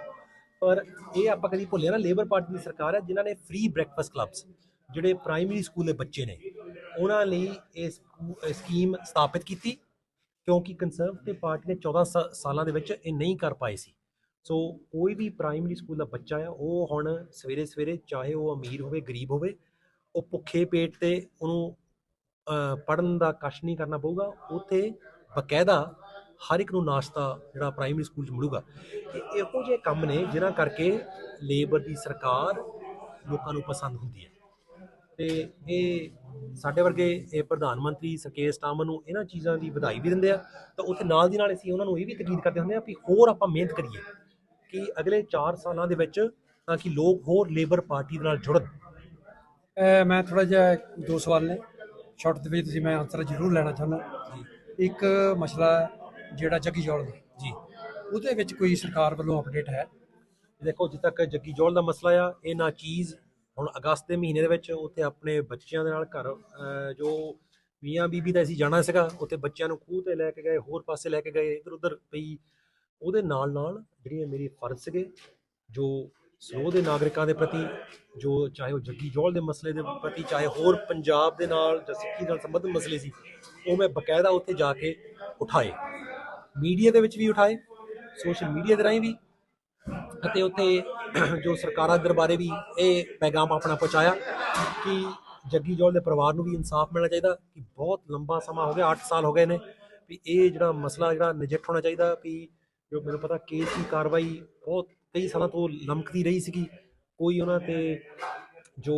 ਪਰ ਇਹ ਆਪਾਂ ਕਦੀ ਭੁੱਲੇ ਨਾ ਲੇਬਰ ਪਾਰਟੀ ਦੀ ਸਰਕਾਰ ਹੈ ਜਿਨ੍ਹਾਂ ਨੇ ਫ੍ਰੀ ਬ੍ਰੈਕਫਾਸਟ ਕਲੱਬਸ ਜਿਹੜੇ ਪ੍ਰਾਇਮਰੀ ਸਕੂਲ ਦੇ ਬੱਚੇ ਨੇ, ਉਹਨਾਂ ਲਈ ਇਹ ਸਕੂ- ਸਕੀਮ ਸਥਾਪਿਤ ਕੀਤੀ ਕਿਉਂਕਿ ਕੰਸਰਵੇਟਿਵ ਪਾਰਟੀ ਨੇ 14 ਸਾ- ਸਾਲਾਂ ਦੇ ਵਿੱਚ ਇਹ ਨਹੀਂ ਕਰ ਪਾਏ ਸੀ। ਸੋ ਕੋਈ ਵੀ ਪ੍ਰਾਇਮਰੀ ਸਕੂਲ ਦਾ ਬੱਚਾ ਆ, ਉਹ ਹੁਣ ਸਵੇਰੇ ਸਵੇਰੇ ਚਾਹੇ ਉਹ ਅਮੀਰ ਹੋਵੇ, ਗਰੀਬ ਹੋਵੇ, ਉਹ ਭੁੱਖੇ ਪੇਟ ਤੇ ਉਹਨੂੰ ਪੜਨ ਦਾ ਕਸ਼ ਨਹੀਂ ਕਰਨਾ ਪਊਗਾ। ਉੱਥੇ ਬਕਾਇਦਾ ਹਰ ਇੱਕ ਨੂੰ ਨਾਸ਼ਤਾ ਜਿਹੜਾ ਪ੍ਰਾਇਮਰੀ ਸਕੂਲ 'ਚ ਮਿਲੂਗਾ। ਇਹ ਇਹੋ ਜਿਹੇ ਕੰਮ ਨੇ ਜਿਨ੍ਹਾਂ ਕਰਕੇ ਲੇਬਰ ਦੀ ਸਰਕਾਰ ਲੋਕਾਂ ਨੂੰ ਪਸੰਦ ਹੁੰਦੀ ਹੈ। ਤੇ ਇਹ ਸਾਡੇ ਵਰਗੇ ਇਹ ਪ੍ਰਧਾਨ ਮੰਤਰੀ ਸਰਕੇਸ਼ ਸਟਾਮਰ ਨੂੰ ਇਹਨਾਂ ਚੀਜ਼ਾਂ ਦੀ ਵਧਾਈ ਵੀ ਦਿੰਦੇ ਆ। ਤਾਂ ਉੱਥੇ ਨਾਲ ਦੀ ਨਾਲ ਅਸੀਂ ਉਹਨਾਂ ਨੂੰ ਇਹ ਵੀ ਤਕੀਦ ਕਰਦੇ ਹੁੰਦੇ ਆ ਵੀ ਹੋਰ ਆਪਾਂ ਮਿਹਨਤ ਕਰੀਏ ਕਿ ਅਗਲੇ 4 ਸਾਲਾਂ ਦੇ ਵਿੱਚ ਤਾਂ ਕਿ ਲੋਕ ਹੋਰ ਲੇਬਰ ਪਾਰਟੀ ਦੇ ਨਾਲ ਜੁੜਨ। ਮੈਂ ਥੋੜਾ ਜਿਹਾ ਦੋ ਸਵਾਲ ਨੇ। ਸ਼ਾਰਟ ਦੇ ਵਿੱਚ ਤੁਸੀਂ ਮੈਂ ਆਨਸਰ ਜ਼ਰੂਰ ਲੈਣਾ ਚਾਹੁੰਦਾ। ਇੱਕ ਮਸਲਾ ਜਿਹੜਾ ਜੱਗੀ ਜੋੜ ਦਾ। ਜੀ। ਉਹਦੇ ਵਿੱਚ ਕੋਈ ਸਰਕਾਰ ਵੱਲੋਂ ਅਪਡੇਟ ਹੈ? ਦੇਖੋ ਜਿੱਦ ਤੱਕ ਜੱਗੀ ਜੋਲ ਦਾ ਮਸਲਾ ਆ ਇਹ ਨਾ ਚੀਜ਼ ਹੁਣ ਅਗਸਤ ਦੇ ਮਹੀਨੇ ਦੇ ਵਿੱਚ ਉੱਥੇ ਆਪਣੇ ਬੱਚਿਆਂ ਦੇ ਨਾਲ ਘਰ ਜੋ ਮੀਆਂ ਬੀਬੀ ਦਾ ਅਸੀਂ ਜਾਣਾ ਸੀਗਾ ਉੱਥੇ ਬੱਚਿਆਂ ਨੂੰ ਖੂਹ ਤੇ ਲੈ ਕੇ ਗਏ ਹੋਰ ਪਾਸੇ ਲੈ ਕੇ ਗਏ ਇਧਰ ਉਧਰ ਪਈ। ਉਹਦੇ ਨਾਲ ਨਾਲ ਜਿਹੜੀਆਂ ਮੇਰੀ ਫਰਜ਼ ਸੀਗੇ ਜੋ ਸਰੋਹ ਦੇ ਨਾਗਰਿਕਾਂ ਦੇ ਪ੍ਰਤੀ ਜੋ ਚਾਹੇ ਉਹ ਜੱਗੀ ਜੋਲ ਦੇ ਮਸਲੇ ਦੇ ਪ੍ਰਤੀ ਚਾਹੇ ਹੋਰ ਪੰਜਾਬ ਦੇ ਨਾਲ ਜਾਂ ਸਿੱਖੀ ਨਾਲ ਸੰਬੰਧਿਤ ਮਸਲੇ ਸੀ, ਉਹ ਮੈਂ ਬਕਾਇਦਾ ਉੱਥੇ ਜਾ ਕੇ ਉਠਾਏ। ਮੀਡੀਆ ਦੇ ਵਿੱਚ ਵੀ ਉਠਾਏ, ਸੋਸ਼ਲ ਮੀਡੀਆ ਦੇ ਰਾਹੀਂ ਵੀ ਅਤੇ ਉੱਥੇ ਜੋ ਸਰਕਾਰਾਂ ਦਰਬਾਰੇ ਵੀ ਇਹ ਪੈਗਾਮ ਆਪਣਾ ਪਹੁੰਚਾਇਆ ਕਿ ਜੱਗੀ ਜੋਲ ਦੇ ਪਰਿਵਾਰ ਨੂੰ ਵੀ ਇਨਸਾਫ ਮਿਲਣਾ ਚਾਹੀਦਾ, ਕਿ ਬਹੁਤ ਲੰਬਾ ਸਮਾਂ ਹੋ ਗਿਆ 8 ਸਾਲ ਹੋ ਗਏ ਨੇ, ਵੀ ਇਹ ਜਿਹੜਾ ਮਸਲਾ ਜਿਹੜਾ ਨਜਿੱਠ ਹੋਣਾ ਚਾਹੀਦਾ, ਵੀ ਜੋ ਮੈਨੂੰ ਪਤਾ ਕੇਸ ਦੀ ਕਾਰਵਾਈ ਬਹੁਤ ਕਈ ਸਾਲਾਂ ਤੋਂ ਲਮਕਦੀ ਰਹੀ ਸੀਗੀ। ਕੋਈ ਉਹਨਾਂ ਤੇ ਜੋ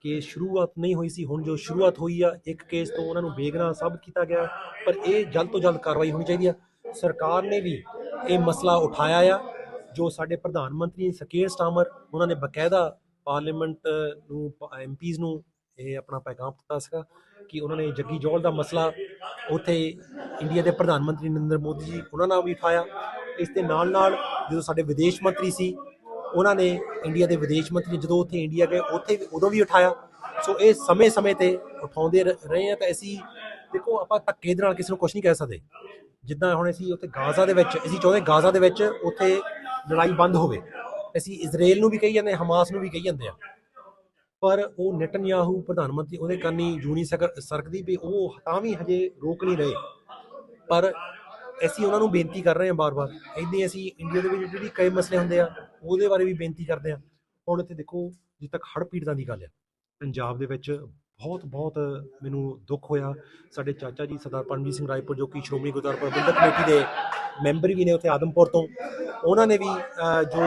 ਕੇਸ ਸ਼ੁਰੂਆਤ ਨਹੀਂ ਹੋਈ ਸੀ, ਹੁਣ ਜੋ ਸ਼ੁਰੂਆਤ ਹੋਈ ਆ, ਇੱਕ ਕੇਸ ਤੋਂ ਉਹਨਾਂ ਨੂੰ ਬੇਗਨਾ ਸਭ ਕੀਤਾ ਗਿਆ, ਪਰ ਇਹ ਜਲਦ ਤੋਂ ਜਲਦ ਕਾਰਵਾਈ ਹੋਣੀ ਚਾਹੀਦੀ ਆ। ਸਰਕਾਰ ਨੇ ਵੀ ਇਹ ਮਸਲਾ ਉਠਾਇਆ ਆ, ਜੋ ਸਾਡੇ ਪ੍ਰਧਾਨ ਮੰਤਰੀ ਸਕੇਰ ਸਟਾਮਰ, ਉਹਨਾਂ ਨੇ ਬਕਾਇਦਾ ਪਾਰਲੀਮੈਂਟ ਨੂੰ ਐਮਪੀਜ਼ ਨੂੰ ਇਹ ਆਪਣਾ ਪੈਗਾਮ ਦਿੱਤਾ ਸੀਗਾ ਕਿ ਉਹਨਾਂ ਨੇ ਜੱਗੀ ਜੋਲ ਦਾ ਮਸਲਾ ਉੱਥੇ ਇੰਡੀਆ ਦੇ ਪ੍ਰਧਾਨ ਮੰਤਰੀ ਨਰਿੰਦਰ ਮੋਦੀ ਜੀ, ਉਹਨਾਂ ਨਾਲ ਵੀ ਉਠਾਇਆ। ਇਸ ਦੇ ਨਾਲ ਨਾਲ ਜਦੋਂ ਸਾਡੇ ਵਿਦੇਸ਼ ਮੰਤਰੀ ਸੀ, ਉਹਨਾਂ ਨੇ ਇੰਡੀਆ ਦੇ ਵਿਦੇਸ਼ ਮੰਤਰੀ ਜਦੋਂ ਉੱਥੇ ਇੰਡੀਆ ਗਏ, ਉੱਥੇ ਵੀ ਉਦੋਂ ਵੀ ਉਠਾਇਆ। ਸੋ ਇਹ ਸਮੇਂ-ਸਮੇਂ ਤੇ ਉਠਾਉਂਦੇ ਰ- ਰਹੇ ਆ ਤਾਂ ਅਸੀਂ ਦੇਖੋ ਆਪਾਂ ਧੱਕੇ ਦੇ ਨਾਲ ਕਿਸੇ ਨੂੰ ਕੁਝ ਨਹੀਂ ਕਹਿ ਸਕਦੇ। ਜਿੱਦਾਂ ਹੁਣ ਅਸੀਂ ਉੱਥੇ ਗਾਜ਼ਾ ਦੇ ਵਿੱਚ, ਅਸੀਂ ਚਾਹੁੰਦੇ ਗਾਜ਼ਾ ਦੇ ਵਿੱਚ ਉੱਥੇ ਲੜਾਈ ਬੰਦ ਹੋਵੇ। ਅਸੀਂ ਇਜ਼ਰਾਈਲ ਨੂੰ ਵੀ ਕਹੀ ਜਾਂਦੇ, ਹਮਾਸ ਨੂੰ ਵੀ ਕਹੀ ਜਾਂਦੇ ਆ। ਪਰ ਉਹ ਨੇਤਨਯਾਹੂ ਪ੍ਰਧਾਨ ਮੰਤਰੀ, ਉਹਦੇ ਕੰਨੀ ਜੂਨੀ ਸਕਰ ਸਰਕਦੀ ਵੀ ਉਹ ਤਾਂ ਵੀ ਹਜੇ ਰੋਕ ਨਹੀਂ ਰਹੇ। ਪਰ ਅਸੀਂ ਉਹਨਾਂ ਨੂੰ ਬੇਨਤੀ ਕਰ ਰਹੇ ਹਾਂ ਬਾਰ-ਬਾਰ। ਇਦਾਂ ਅਸੀਂ ਇੰਡੀਆ ਦੇ ਵਿੱਚ ਜਿਹੜੀ ਕਈ ਮਸਲੇ ਹੁੰਦੇ ਆ, ਉਹਦੇ ਬਾਰੇ ਵੀ ਬੇਨਤੀ ਕਰਦੇ ਆ ਹੁਣ ਇੱਥੇ ਦੇਖੋ, ਜਿੱਦ ਤੱਕ ਹੜ੍ਹ ਪੀੜਤਾਂ ਦੀ ਗੱਲ ਆ, ਪੰਜਾਬ ਦੇ ਵਿੱਚ ਬਹੁਤ ਬਹੁਤ ਮੈਨੂੰ ਦੁੱਖ ਹੋਇਆ। ਸਾਡੇ ਚਾਚਾ ਜੀ ਸਰਦਾਰ ਪਰਮਜੀਤ ਸਿੰਘ ਰਾਏਪੁਰ, ਜੋ ਕਿ ਸ਼੍ਰੋਮਣੀ ਗੁਰਦੁਆਰਾ ਪ੍ਰਬੰਧਕ ਕਮੇਟੀ ਦੇ ਮੈਂਬਰ ਵੀ ਨੇ ਉੱਥੇ ਆਦਮਪੁਰ ਤੋਂ, ਉਹਨਾਂ ਨੇ ਵੀ ਜੋ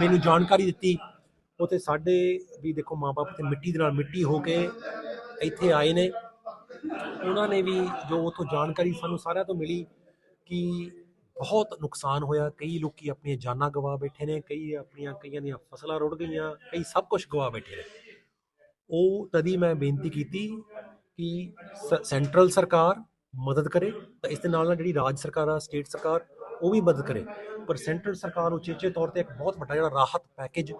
ਮੈਨੂੰ ਜਾਣਕਾਰੀ ਦਿੱਤੀ, ਉੱਥੇ ਸਾਡੇ ਵੀ ਦੇਖੋ ਮਾਪੇ ਤੇ ਮਿੱਟੀ ਦੇ ਨਾਲ ਮਿੱਟੀ ਹੋ ਕੇ ਇੱਥੇ ਆਏ ਨੇ। ਉਹਨਾਂ ਨੇ ਵੀ ਜੋ ਉਥੋਂ ਜਾਣਕਾਰੀ ਸਾਨੂੰ ਸਾਰਿਆਂ ਤੋਂ ਮਿਲੀ ਕਿ ਬਹੁਤ ਨੁਕਸਾਨ ਹੋਇਆ। ਕਈ ਲੋਕੀ ਆਪਣੀਆਂ ਜਾਨਾਂ ਗਵਾ ਬੈਠੇ ਨੇ, ਕਈ ਆਪਣੀਆਂ, ਕਈਆਂ ਦੀਆਂ ਫਸਲਾਂ ਰੁੜ ਗਈਆਂ, ਕਈ ਸਭ ਕੁਝ ਗਵਾ ਬੈਠੇ ਨੇ। ਉਹ ਤਦੀ ਮੈਂ ਬੇਨਤੀ ਕੀਤੀ ਕਿ ਸੈਂਟਰਲ ਸਰਕਾਰ ਮਦਦ ਕਰੇ ਤਾਂ ਇਸ ਦੇ ਨਾਲ ਨਾਲ ਜਿਹੜੀ ਰਾਜ ਸਰਕਾਰ ਆ, ਸਟੇਟ ਸਰਕਾਰ, ਉਹ ਵੀ ਮਦਦ ਕਰੇ। ਪਰ ਸੈਂਟਰਲ ਸਰਕਾਰ ਉਚੇਚੇ ਤੌਰ ਤੇ ਇੱਕ ਬਹੁਤ ਵੱਡਾ ਜਿਹੜਾ ਰਾਹਤ ਪੈਕੇਜ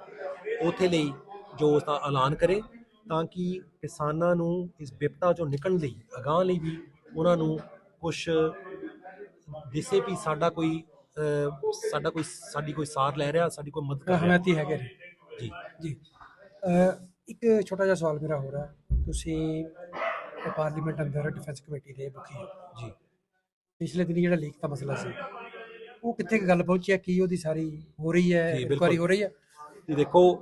ਉਥੇ ਲਈ ਜੋ ਉਸ ਦਾ ਐਲਾਨ ਕਰੇ ਤਾਂ ਕਿ ਕਿਸਾਨਾਂ ਨੂੰ ਇਸ ਵਿਪਤਾ ਚੋਂ ਨਿਕਲਣ ਲਈ, ਅਗਾਹ ਲਈ ਵੀ ਉਹਨਾਂ ਨੂੰ ਕੁਝ ਦਿਸੇ ਵੀ ਸਾਡਾ ਕੋਈ ਅਹ, ਸਾਡਾ ਕੋਈ ਸਾਡੀ ਕੋਈ ਸਾਰ ਲੈ ਰਿਹਾ ਸਾਡੀ ਕੋਈ ਮਦਦ ਕਰ ਰਿਹਾ। ਹਮਾਇਤੀ ਹੈਗੇ ਨੇ। ਜੀ। ਜੀ। ਅਹ ਇੱਕ ਛੋਟਾ ਜਿਹਾ ਸਵਾਲ ਮੇਰਾ ਹੋ। ਰਿਹਾ ਤੁਸੀਂ ਪਾਰਲੀਮੈਂਟ ਅੰਦਰ ਡਿਫੈਂਸ ਕਮੇਟੀ ਦੇ ਮੁਖੀ ਹੋ। ਜੀ। ਪਿਛਲੇ ਦਿਨੀ ਜਿਹੜਾ ਲੀਕ ਦਾ ਮਸਲਾ ਸੀ ਉਹ ਕਿੱਥੇ ਕੁ ਗੱਲ ਪਹੁੰਚੀ ਹੈ? ਕੀ ਉਹਦੀ ਸਾਰੀ ਹੋ ਰਹੀ ਹੈ? ਜੀ, ਬਿਲਕੁਲ। ਇਨਕੁਆਰੀ ਹੋ ਰਹੀ ਹੈ? ਤੇ ਦੇਖੋ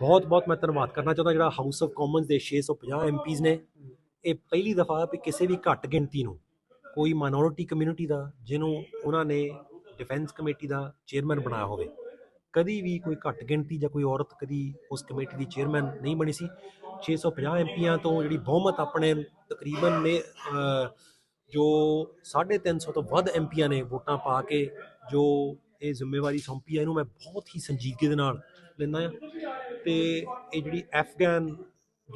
ਬਹੁਤ ਬਹੁਤ ਮੈਂ ਧੰਨਵਾਦ ਕਰਨਾ ਚਾਹੁੰਦਾ ਜਿਹੜਾ ਹਾਊਸ ਆਫ ਕਾਮਨਸ ਦੇ 650 ਐਮਪੀਜ਼ ਨੇ। ਇਹ ਪਹਿਲੀ ਦਫਾ ਵੀ ਕਿਸੇ ਵੀ ਘੱਟ ਗਿਣਤੀ ਨੂੰ ਕੋਈ ਮਾਈਨੋਰਿਟੀ ਕਮਿਊਨਿਟੀ ਦਾ ਜਿਹਨੂੰ ਉਹਨਾਂ ਨੇ ਡਿਫੈਂਸ ਕਮੇਟੀ ਦਾ ਚੇਅਰਮੈਨ ਬਣਾਇਆ ਹੋਵੇ। ਕਦੀ ਵੀ ਕੋਈ ਘੱਟ ਗਿਣਤੀ ਜਾਂ ਕੋਈ ਔਰਤ ਕਦੀ ਉਸ ਕਮੇਟੀ ਦੀ ਚੇਅਰਮੈਨ ਨਹੀਂ ਬਣੀ ਸੀ। 650 ਐਮਪੀਆਂ ਤੋਂ ਜਿਹੜੀ ਬਹੁਮਤ ਆਪਣੇ ਤਕਰੀਬਨ ਨੇ ਅਹ, ਜੋ 350 ਤੋਂ ਵੱਧ ਐਮਪੀਆਂ ਨੇ ਵੋਟਾਂ ਪਾ ਕੇ ਜੋ ਇਹ ਜ਼ਿੰਮੇਵਾਰੀ ਸੌਂਪੀ ਹੈ ਇਹਨੂੰ ਮੈਂ ਬਹੁਤ ਹੀ ਸੰਜੀਦਗੀ ਦੇ ਨਾਲ ਲੈਂਦਾ ਆ। ਤੇ ਇਹ ਜਿਹੜੀ ਅਫਗਾਨ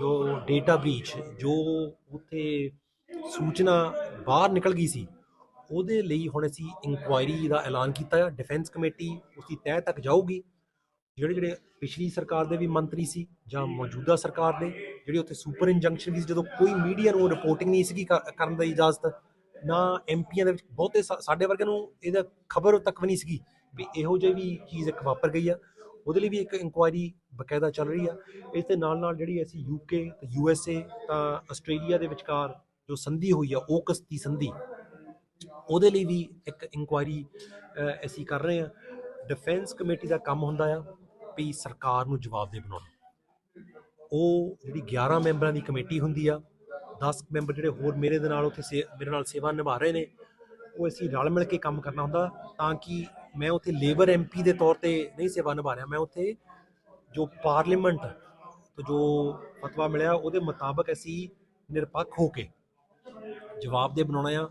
ਜੋ ਡੇਟਾ ਬ੍ਰੀਚ ਜੋ ਉੱਥੇ ਸੂਚਨਾ ਬਾਹਰ ਨਿਕਲ ਗਈ ਸੀ। ਉਹਦੇ ਲਈ ਹੁਣ ਅਸੀਂ ਇਨਕੁਆਇਰੀ ਦਾ ਐਲਾਨ ਕੀਤਾ ਆ ਡਿਫੈਂਸ ਕਮੇਟੀ ਉਸ ਦੀ ਤਹਿ ਤੱਕ ਜਾਊਗੀ। ਜਿਹੜੇ ਜਿਹੜੇ ਪਿਛਲੀ ਸਰਕਾਰ ਦੇ ਵੀ ਮੰਤਰੀ ਸੀ ਜਾਂ ਮੌਜੂਦਾ ਸਰਕਾਰ ਦੇ, ਜਿਹੜੇ ਉੱਥੇ ਸੁਪਰ ਇੰਜੰਕਸ਼ਨ ਵੀ ਸੀ, ਜਦੋਂ ਕੋਈ ਮੀਡੀਆ ਨੂੰ ਰਿਪੋਰਟਿੰਗ ਨਹੀਂ ਸੀਗੀ ਕ- ਕਰਨ ਦੀ ਇਜਾਜ਼ਤ, ਨਾ ਐਮਪੀਆਂ ਦੇ ਵਿੱਚ ਬਹੁਤੇ ਸਾ- ਸਾਡੇ ਵਰਗੇ ਨੂੰ ਇਹਦਾ ਖਬਰ ਤੱਕ ਵੀ ਨਹੀਂ ਸੀਗੀ ਵੀ ਇਹੋ ਜਿਹੀ ਵੀ ਚੀਜ਼ ਇੱਕ ਵਾਪਰ ਗਈ ਆ। ਉਹਦੇ ਲਈ ਵੀ ਇੱਕ ਇਨਕੁਆਇਰੀ ਬਕਾਇਦਾ ਚੱਲ ਰਹੀ ਆ। ਇਸ ਦੇ ਨਾਲ ਨਾਲ ਜਿਹੜੀ ਅਸੀਂ ਯੂਕੇ ਤੇ ਯੂਐਸਏ ਤਾਂ ਆਸਟ੍ਰੇਲੀਆ ਦੇ ਵਿਚਕਾਰ ਜੋ ਸੰਧੀ ਹੋਈ ਆ ਓਕਸ ਦੀ ਸੰਧੀ, ਉਹਦੇ ਲਈ ਵੀ ਇੱਕ ਇਨਕੁਆਇਰੀ ਅਸੀਂ ਕਰ ਰਹੇ ਹਾਂ। ਡਿਫੈਂਸ ਕਮੇਟੀ ਦਾ ਕੰਮ ਹੁੰਦਾ ਆ ਵੀ ਸਰਕਾਰ ਨੂੰ ਜਵਾਬਦੇਹ ਬਣਾਉਣਾ। ਉਹ ਜਿਹੜੀ 11 ਮੈਂਬਰਾਂ ਦੀ ਕਮੇਟੀ ਹੁੰਦੀ ਆ 10 ਮੈਂਬਰ ਜਿਹੜੇ ਹੋਰ ਮੇਰੇ ਦੇ ਨਾਲ ਉੱਥੇ ਸੇ- ਮੇਰੇ ਨਾਲ ਸੇਵਾ ਨਿਭਾ ਰਹੇ ਨੇ, ਉਹ ਅਸੀਂ ਰਲ ਮਿਲ ਕੇ ਕੰਮ ਕਰਨਾ ਹੁੰਦਾ ਤਾਂ ਕਿ ਮੈਂ ਉੱਥੇ ਲੇਬਰ ਐਮਪੀ ਦੇ ਤੌਰ ਤੇ ਨਹੀਂ ਸੇਵਾ ਨਿਭਾ ਰਿਹਾ, ਮੈਂ ਉੱਥੇ ਜੋ ਪਾਰਲੀਮੈਂਟ ਤੋਂ ਜੋ ਫਤਵਾ ਮਿਲਿਆ, ਉਹਦੇ ਮੁਤਾਬਕ ਅਸੀਂ ਨਿਰਪੱਖ ਹੋ ਕੇ ਜਵਾਬਦੇਹ ਬਣਾਉਣਾ ਆ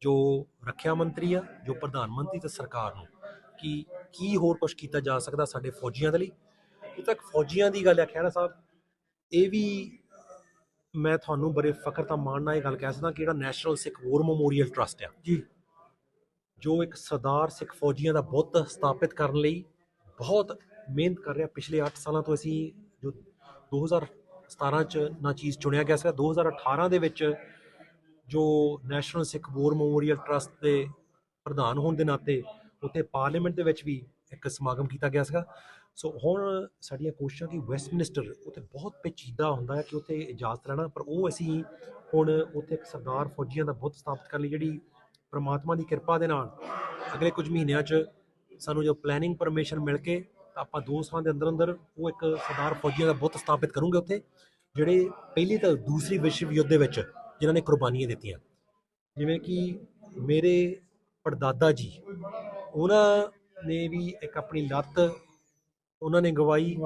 ਜੋ ਰੱਖਿਆ ਮੰਤਰੀ ਆ ਜੋ ਪ੍ਰਧਾਨ ਮੰਤਰੀ ਤੇ ਸਰਕਾਰ ਨੂੰ ਕਿ ਕੀ ਹੋਰ ਕੁਝ ਕੀਤਾ ਜਾ ਸਕਦਾ ਸਾਡੇ ਫੌਜੀਆਂ ਦੇ ਲਈ? ਜਿੱਥੇ ਤੱਕ ਫੌਜੀਆਂ ਦੀ ਗੱਲ ਹੈ ਖਹਿਰਾ ਸਾਹਿਬ। ਇਹ ਵੀ ਮੈਂ ਤੁਹਾਨੂੰ ਬੜੇ ਫਖਰ ਤਾਂ ਮਾਣ ਨਾਲ ਇਹ ਗੱਲ ਕਹਿ ਸਕਦਾ ਕਿ ਜਿਹੜਾ national Sikh war memorial trust ਆ ਜੀ। ਜੋ ਇੱਕ ਸਰਦਾਰ ਸਿੱਖ ਫੌਜੀਆਂ ਦਾ ਬੁੱਤ ਸਥਾਪਿਤ ਕਰਨ ਲਈ ਬਹੁਤ ਮਿਹਨਤ ਕਰ ਰਿਹਾ। ਪਿਛਲੇ 8 ਸਾਲਾਂ ਤੋਂ ਅਸੀਂ ਜੋ 2017 ਚ ਨਾ ਚੀਜ਼ ਚੁਣਿਆ ਗਿਆ ਸੀ 2018 ਦੇ ਵਿੱਚ ਜੋ national Sikh war memorial trust ਦੇ ਪ੍ਰਧਾਨ ਹੋਣ ਦੇ ਨਾਤੇ ਉੱਥੇ ਪਾਰਲੀਮੈਂਟ ਦੇ ਵਿੱਚ ਵੀ ਇੱਕ ਸਮਾਗਮ ਕੀਤਾ ਗਿਆ ਸੀਗਾ। ਸੋ ਹੁਣ ਸਾਡੀਆਂ ਕੋਸ਼ਿਸ਼ਾਂ ਕਿ ਵੈਸਟਮਿਨਿਸਟਰ ਉੱਥੇ ਬਹੁਤ ਪੇਚੀਦਾ ਹੁੰਦਾ ਹੈ ਕਿ ਉੱਥੇ ਇਜਾਜ਼ਤ ਲੈਣਾ, ਪਰ ਉਹ ਅਸੀਂ ਹੁਣ ਉੱਥੇ ਇੱਕ ਸਰਦਾਰ ਫੌਜੀਆਂ ਦਾ ਬੁੱਤ ਸਥਾਪਿਤ ਕਰਨ ਲਈ ਜਿਹੜੀ ਪ੍ਰਮਾਤਮਾ ਦੀ ਕਿਰਪਾ ਦੇ ਨਾਲ ਅਗਲੇ ਕੁਝ ਮਹੀਨਿਆਂ 'ਚ ਸਾਨੂੰ ਜੋ ਪਲੈਨਿੰਗ ਪਰਮਿਸ਼ਨ ਮਿਲ ਕੇ ਆਪਾਂ ਦੋ ਸਾਲਾਂ ਦੇ ਅੰਦਰ ਅੰਦਰ ਉਹ ਇੱਕ ਸਰਦਾਰ ਫੌਜੀਆਂ ਦਾ ਬੁੱਤ ਸਥਾਪਿਤ ਕਰੂੰਗੇ ਉੱਥੇ, ਜਿਹੜੇ ਪਹਿਲੀ ਤਾਂ ਦੂਸਰੀ ਵਿਸ਼ਵ ਯੁੱਧ ਦੇ ਵਿੱਚ ਜਿਨ੍ਹਾਂ ਨੇ ਕੁਰਬਾਨੀਆਂ ਦਿੱਤੀਆਂ। ਜਿਵੇਂ ਕਿ ਮੇਰੇ ਪੜਦਾਦਾ ਜੀ ਉਹਨਾਂ ਨੇ ਵੀ ਇੱਕ ਆਪਣੀ ਲੱਤ ਉਹਨਾਂ ਨੇ ਗਵਾਈ।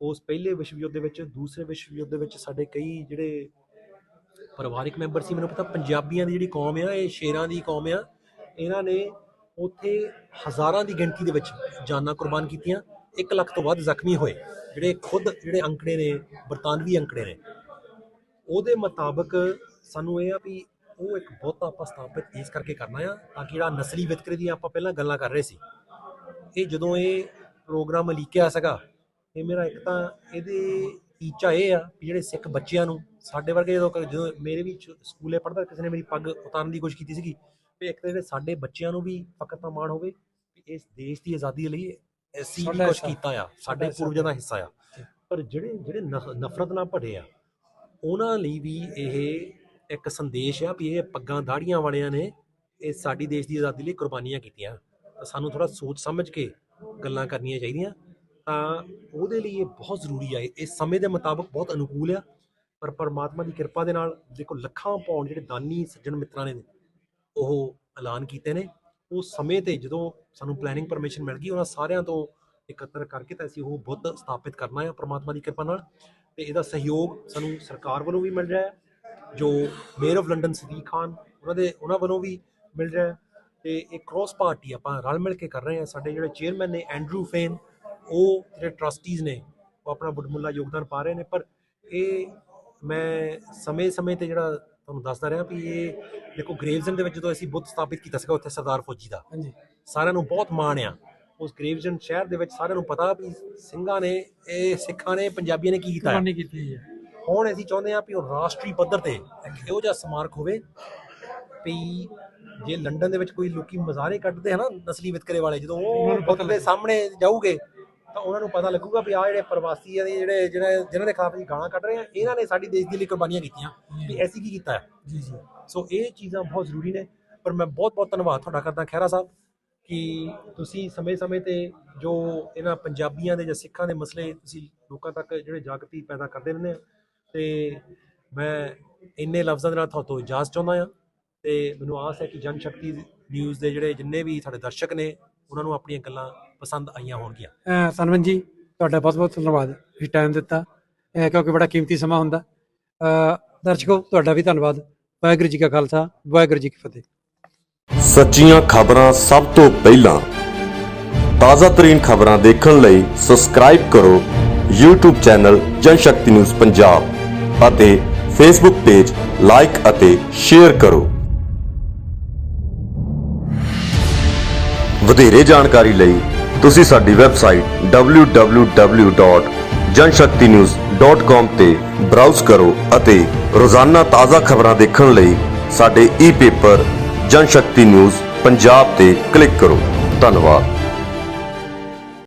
ਉਸ ਪਹਿਲੇ ਵਿਸ਼ਵ ਯੁੱਧ ਦੇ ਵਿੱਚ ਦੂਸਰੇ ਵਿਸ਼ਵ ਯੁੱਧ ਦੇ ਵਿੱਚ ਸਾਡੇ ਕਈ ਜਿਹੜੇ ਪਰਿਵਾਰਿਕ ਮੈਂਬਰ ਸੀ ਮੈਨੂੰ ਪਤਾ ਪੰਜਾਬੀਆਂ ਦੀ ਜਿਹੜੀ ਕੌਮ ਆ ਇਹ ਸ਼ੇਰਾਂ ਦੀ ਕੌਮ ਆ ਇਹਨਾਂ ਨੇ ਉੱਥੇ ਹਜ਼ਾਰਾਂ ਦੀ ਗਿਣਤੀ ਦੇ ਵਿੱਚ ਜਾਨਾਂ ਕੁਰਬਾਨ ਕੀਤੀਆਂ। 1 ਲੱਖ ਤੋਂ ਵੱਧ ਜ਼ਖਮੀ ਹੋਏ। ਜਿਹੜੇ ਖੁਦ ਜਿਹੜੇ ਅੰਕੜੇ ਨੇ ਬਰਤਾਨਵੀ ਅੰਕੜੇ ਨੇ। ਉਹਦੇ ਮੁਤਾਬਕ ਸਾਨੂੰ ਇਹ ਆ ਵੀ ਉਹ ਇੱਕ ਬਹੁਤਾ ਆਪਾਂ ਸਥਾਪਿਤ ਇਸ ਕਰਕੇ ਕਰਨਾ ਆ ਤਾਂ ਕਿ ਜਿਹੜਾ ਨਸਲੀ ਵਿਤਕਰੇ ਦੀ ਆਪਾਂ ਪਹਿਲਾਂ ਗੱਲਾਂ ਕਰ ਰਹੇ ਸੀ ਇਹ ਜਦੋਂ ਇਹ ਪ੍ਰੋਗਰਾਮ ਲਿਖਿਆ ਸੀਗਾ ਇਹ ਮੇਰਾ ਇੱਕ ਤਾਂ ਇਹਦੇ ਟੀਚਾ ਇਹ ਆ ਵੀ ਜਿਹੜੇ ਸਿੱਖ ਬੱਚਿਆਂ ਨੂੰ ਸਾਡੇ ਵਰਗੇ ਜਦੋਂ ਜਦੋਂ ਮੇਰੇ ਵੀ ਸਕੂਲੇ ਪੜ੍ਹਦਾ ਕਿਸੇ ਨੇ ਮੇਰੀ ਪੱਗ ਉਤਾਰਨ ਦੀ ਕੋਸ਼ਿਸ਼ ਕੀਤੀ ਸੀਗੀ ਵੀ ਇੱਕ ਤਾਂ ਜਿਹੜੇ ਸਾਡੇ ਬੱਚਿਆਂ ਨੂੰ ਵੀ ਫਕਰ ਤਾਂ ਮਾਣ ਹੋਵੇ ਵੀ ਇਸ ਦੇਸ਼ ਦੀ ਆਜ਼ਾਦੀ ਲਈ ਅਸੀਂ ਵੀ ਕੁਝ। ਕੀਤਾ ਆ ਸਾਡਾ। ਪੂਰਵਜਾਂ ਦਾ ਹਿੱਸਾ ਆ। ਪਰ ਜਿਹੜੇ ਜਿਹੜੇ ਨਫ- ਨਫ਼ਰਤ ਨਾਲ ਭਰੇ ਆ ਉਹਨਾਂ ਲਈ ਵੀ ਇਹ ਇੱਕ ਸੰਦੇਸ਼ ਆ ਵੀ ਇਹ ਪੱਗਾਂ ਦਾੜੀਆਂ ਵਾਲਿਆਂ ਨੇ ਇਹ ਸਾਡੀ ਦੇਸ਼ ਦੀ ਆਜ਼ਾਦੀ ਲਈ ਕੁਰਬਾਨੀਆਂ ਕੀਤੀਆਂ। ਤਾਂ ਸਾਨੂੰ ਥੋੜਾ ਸੋਚ ਸਮਝ ਕੇ ਗੱਲਾਂ ਕਰਨੀਆਂ ਚਾਹੀਦੀਆਂ। ਤਾਂ ਉਹਦੇ ਲਈ ਇਹ ਬਹੁਤ ਜ਼ਰੂਰੀ ਆ। ਇਹ ਸਮੇਂ ਦੇ ਮੁਤਾਬਕ ਬਹੁਤ ਅਨੁਕੂਲ ਆ। ਪਰ ਪਰਮਾਤਮਾ ਦੀ ਕਿਰਪਾ ਦੇ ਨਾਲ ਦੇਖੋ, ਲੱਖਾਂ ਪਾਉਣ ਜਿਹੜੇ ਦਾਨੀ ਸੱਜਣ ਮਿੱਤਰਾਂ ਨੇ ਉਹ ਐਲਾਨ ਕੀਤੇ ਨੇ। ਉਸ ਸਮੇਂ ਤੇ ਜਦੋਂ ਸਾਨੂੰ ਪਲੈਨਿੰਗ ਪਰਮਿਸ਼ਨ ਮਿਲ ਗਈ, ਉਹਨਾਂ ਸਾਰਿਆਂ ਤੋਂ ਇਕੱਤਰ ਕਰਕੇ ਤਾਂ ਅਸੀਂ ਉਹ ਬੁੱਧ ਸਥਾਪਿਤ ਕਰਨਾ ਹੈ ਪਰਮਾਤਮਾ ਦੀ ਕਿਰਪਾ ਨਾਲ। ਤੇ ਇਹਦਾ ਸਹਿਯੋਗ ਸਾਨੂੰ ਸਰਕਾਰ ਵੱਲੋਂ ਵੀ ਮਿਲ ਰਿਹਾ ਹੈ ਜੋ mayor of London Sadiq Khan ਉਹਨਾਂ ਦੇ ਉਹਨਾਂ ਵੱਲੋਂ ਵੀ ਮਿਲ ਰਿਹਾ ਹੈ। ਤੇ ਇਹ ਕ੍ਰੋਸ ਪਾਰਟੀ ਆਪਾਂ ਰਲ ਮਿਲ ਕੇ ਕਰ ਰਹੇ ਹਾਂ। ਸਾਡੇ ਜਿਹੜੇ ਚੇਅਰਮੈਨ ਨੇ ਐਂਡਰੂ ਫੇਨ ਉਹ ਜਿਹੜੇ ਟਰਸਟੀਜ਼ ਨੇ ਉਹ ਆਪਣਾ ਬੁੱਢਮੁੱਲਾ ਯੋਗਦਾਨ ਪਾ ਰਹੇ ਨੇ। ਪਰ ਇਹ ਮੈਂ ਸਮੇਂ-ਸਮੇਂ ਤੇ ਜਿਹੜਾ ਤੁਹਾਨੂੰ ਦੱਸਦਾ ਰਿਹਾ ਵੀ ਇਹ ਦੇਖੋ ਗ੍ਰੇਵਜ਼ਨ ਦੇ ਵਿੱਚ ਜਦੋਂ ਅਸੀਂ ਬੁੱਤ ਸਥਾਪਿਤ ਕੀਤਾ ਸੀਗਾ ਉੱਥੇ ਸਰਦਾਰ ਫੌਜੀ ਦਾ। ਹਾਂਜੀ। ਸਾਰਿਆਂ ਨੂੰ ਬਹੁਤ ਮਾਣ ਆ। ਉਸ ਗ੍ਰੇਵਜ਼ਨ ਸ਼ਹਿਰ ਦੇ ਵਿੱਚ ਸਾਰਿਆਂ ਨੂੰ ਪਤਾ ਵੀ ਸਿੰਘਾਂ ਨੇ ਇਹ ਸਿੱਖਾਂ ਨੇ ਪੰਜਾਬੀਆਂ ਨੇ ਕੀ ਕੀਤਾ ਹੈ। ਕੁਰਬਾਨੀ ਕੀਤੀ ਹੈ। ਹੁਣ ਅਸੀਂ ਚਾਹੁੰਦੇ ਹਾਂ ਵੀ ਉਹ ਰਾਸ਼ਟਰੀ ਪੱਧਰ ਤੇ ਇੱਕ ਇਹੋ ਜਿਹਾ ਸਮਾਰਕ ਹੋਵੇ ਵੀ ਜੇ ਲੰਡਨ ਦੇ ਵਿੱਚ ਕੋਈ ਲੋਕੀ ਮਜ਼ਾਰੇ ਕੱਢਦੇ ਹਨ ਨਸਲੀ ਵਿਤਕਰੇ ਵਾਲੇ ਜਦੋਂ ਉਹ ਬੁੱਤ ਦੇ ਸਾਹਮਣੇ ਜਾਊਗੇ ਤਾਂ ਉਹਨਾਂ ਨੂੰ ਪਤਾ ਲੱਗੂਗਾ ਵੀ ਆ ਜਿਹੜੇ ਪ੍ਰਵਾਸੀ ਆ ਦੇ ਜਿਹੜੇ ਜਿਹੜੇ ਜਿਨ੍ਹਾਂ ਦੇ ਖਿਲਾਫ ਅਸੀਂ ਗਾਲਾਂ ਕੱਢ ਰਹੇ ਆ ਇਹਨਾਂ ਨੇ ਸਾਡੀ ਦੇਸ਼ ਦੇ ਲਈ ਕੁਰਬਾਨੀਆਂ ਕੀਤੀਆਂ ਵੀ ਐਸੀ ਕੀ ਕੀਤਾ ਹੈ। ਜੀ ਜੀ। ਸੋ ਇਹ ਚੀਜ਼ਾਂ ਬਹੁਤ ਜ਼ਰੂਰੀ ਨੇ ਪਰ ਮੈਂ ਬਹੁਤ ਬਹੁਤ ਧੰਨਵਾਦ ਤੁਹਾਡਾ ਕਰਦਾ ਖਹਿਰਾ ਸਾਹਿਬ। ਕਿ ਤੁਸੀਂ ਸਮੇਂ-ਸਮੇਂ ਤੇ ਜੋ ਇਹਨਾਂ ਪੰਜਾਬੀਆਂ ਦੇ ਜਾਂ ਸਿੱਖਾਂ ਦੇ ਮਸਲੇ ਤੁਸੀਂ ਲੋਕਾਂ ਤੱਕ ਜਿਹੜੇ ਜਾਗਤੀ ਪੈਦਾ ਕਰਦੇ ਰਹਿੰਦੇ ਆ ਤੇ ਮੈਂ ਇੰਨੇ ਲਫ਼ਜ਼ਾਂ ਦੇ ਨਾਲ ਤੁਹਾਡੇ ਤੋਂ ਇਜਾਜ਼ਤ ਚਾਹੁੰਦਾ ਆ ਤੇ ਮੈਨੂੰ ਆਸ ਹੈ ਕਿ ਜਨ ਸ਼ਕਤੀ ਨਿਊਜ਼ ਦੇ ਜਿਹੜੇ ਜਿੰਨੇ ਵੀ ਸਾਡੇ ਦਰਸ਼ਕ ਨੇ, ਉਹਨਾਂ ਨੂੰ ਆਪਣੀਆਂ ਗੱਲਾਂ ਪਸੰਦ ਆਈਆਂ ਹੋਣਗੀਆਂ। ਸਨਮਨ ਜੀ, ਤੁਹਾਡਾ ਬਹੁਤ ਬਹੁਤ ਧੰਨਵਾਦ ਤੁਸੀਂ ਟਾਈਮ ਦਿੱਤਾ ਕਿਉਂਕਿ ਬੜਾ ਕੀਮਤੀ ਸਮਾਂ ਹੁੰਦਾ। ਦਰਸ਼ਕੋ, ਤੁਹਾਡਾ ਵੀ ਧੰਨਵਾਦ। ਵਾਹਿਗੁਰੂ ਜੀ ਕਾ ਖਾਲਸਾ, ਵਾਹਿਗੁਰੂ ਜੀ ਕੀ ਫਤਿਹ। ਸੱਚੀਆਂ ਖਬਰਾਂ ਸਭ ਤੋਂ ਪਹਿਲਾਂ ਤਾਜ਼ਾ ਤਰੀਨ ਖਬਰਾਂ ਦੇਖਣ ਲਈ ਸਬਸਕ੍ਰਾਈਬ ਕਰੋ YouTube channel Janshakti news Punjab ਅਤੇ Facebook ਪੇਜ ਲਾਈਕ ਅਤੇ ਸ਼ੇਅਰ ਕਰੋ। ਵਧੇਰੇ ਜਾਣਕਾਰੀ ਲਈ ਤੁਸੀਂ ਸਾਡੀ ਵੈਬਸਾਈਟ www.janshaktinews.com ਤੇ ਬਰਾਊਜ਼ ਕਰੋ ਅਤੇ ਰੋਜ਼ਾਨਾ ਤਾਜ਼ਾ ਖਬਰਾਂ ਦੇਖਣ ਲਈ ਸਾਡੇ ਈ-ਪੇਪਰ ਜਨ ਸ਼ਕਤੀ ਨਿਊਜ਼ ਪੰਜਾਬ ਤੇ ਕਲਿੱਕ ਕਰੋ। ਧੰਨਵਾਦ।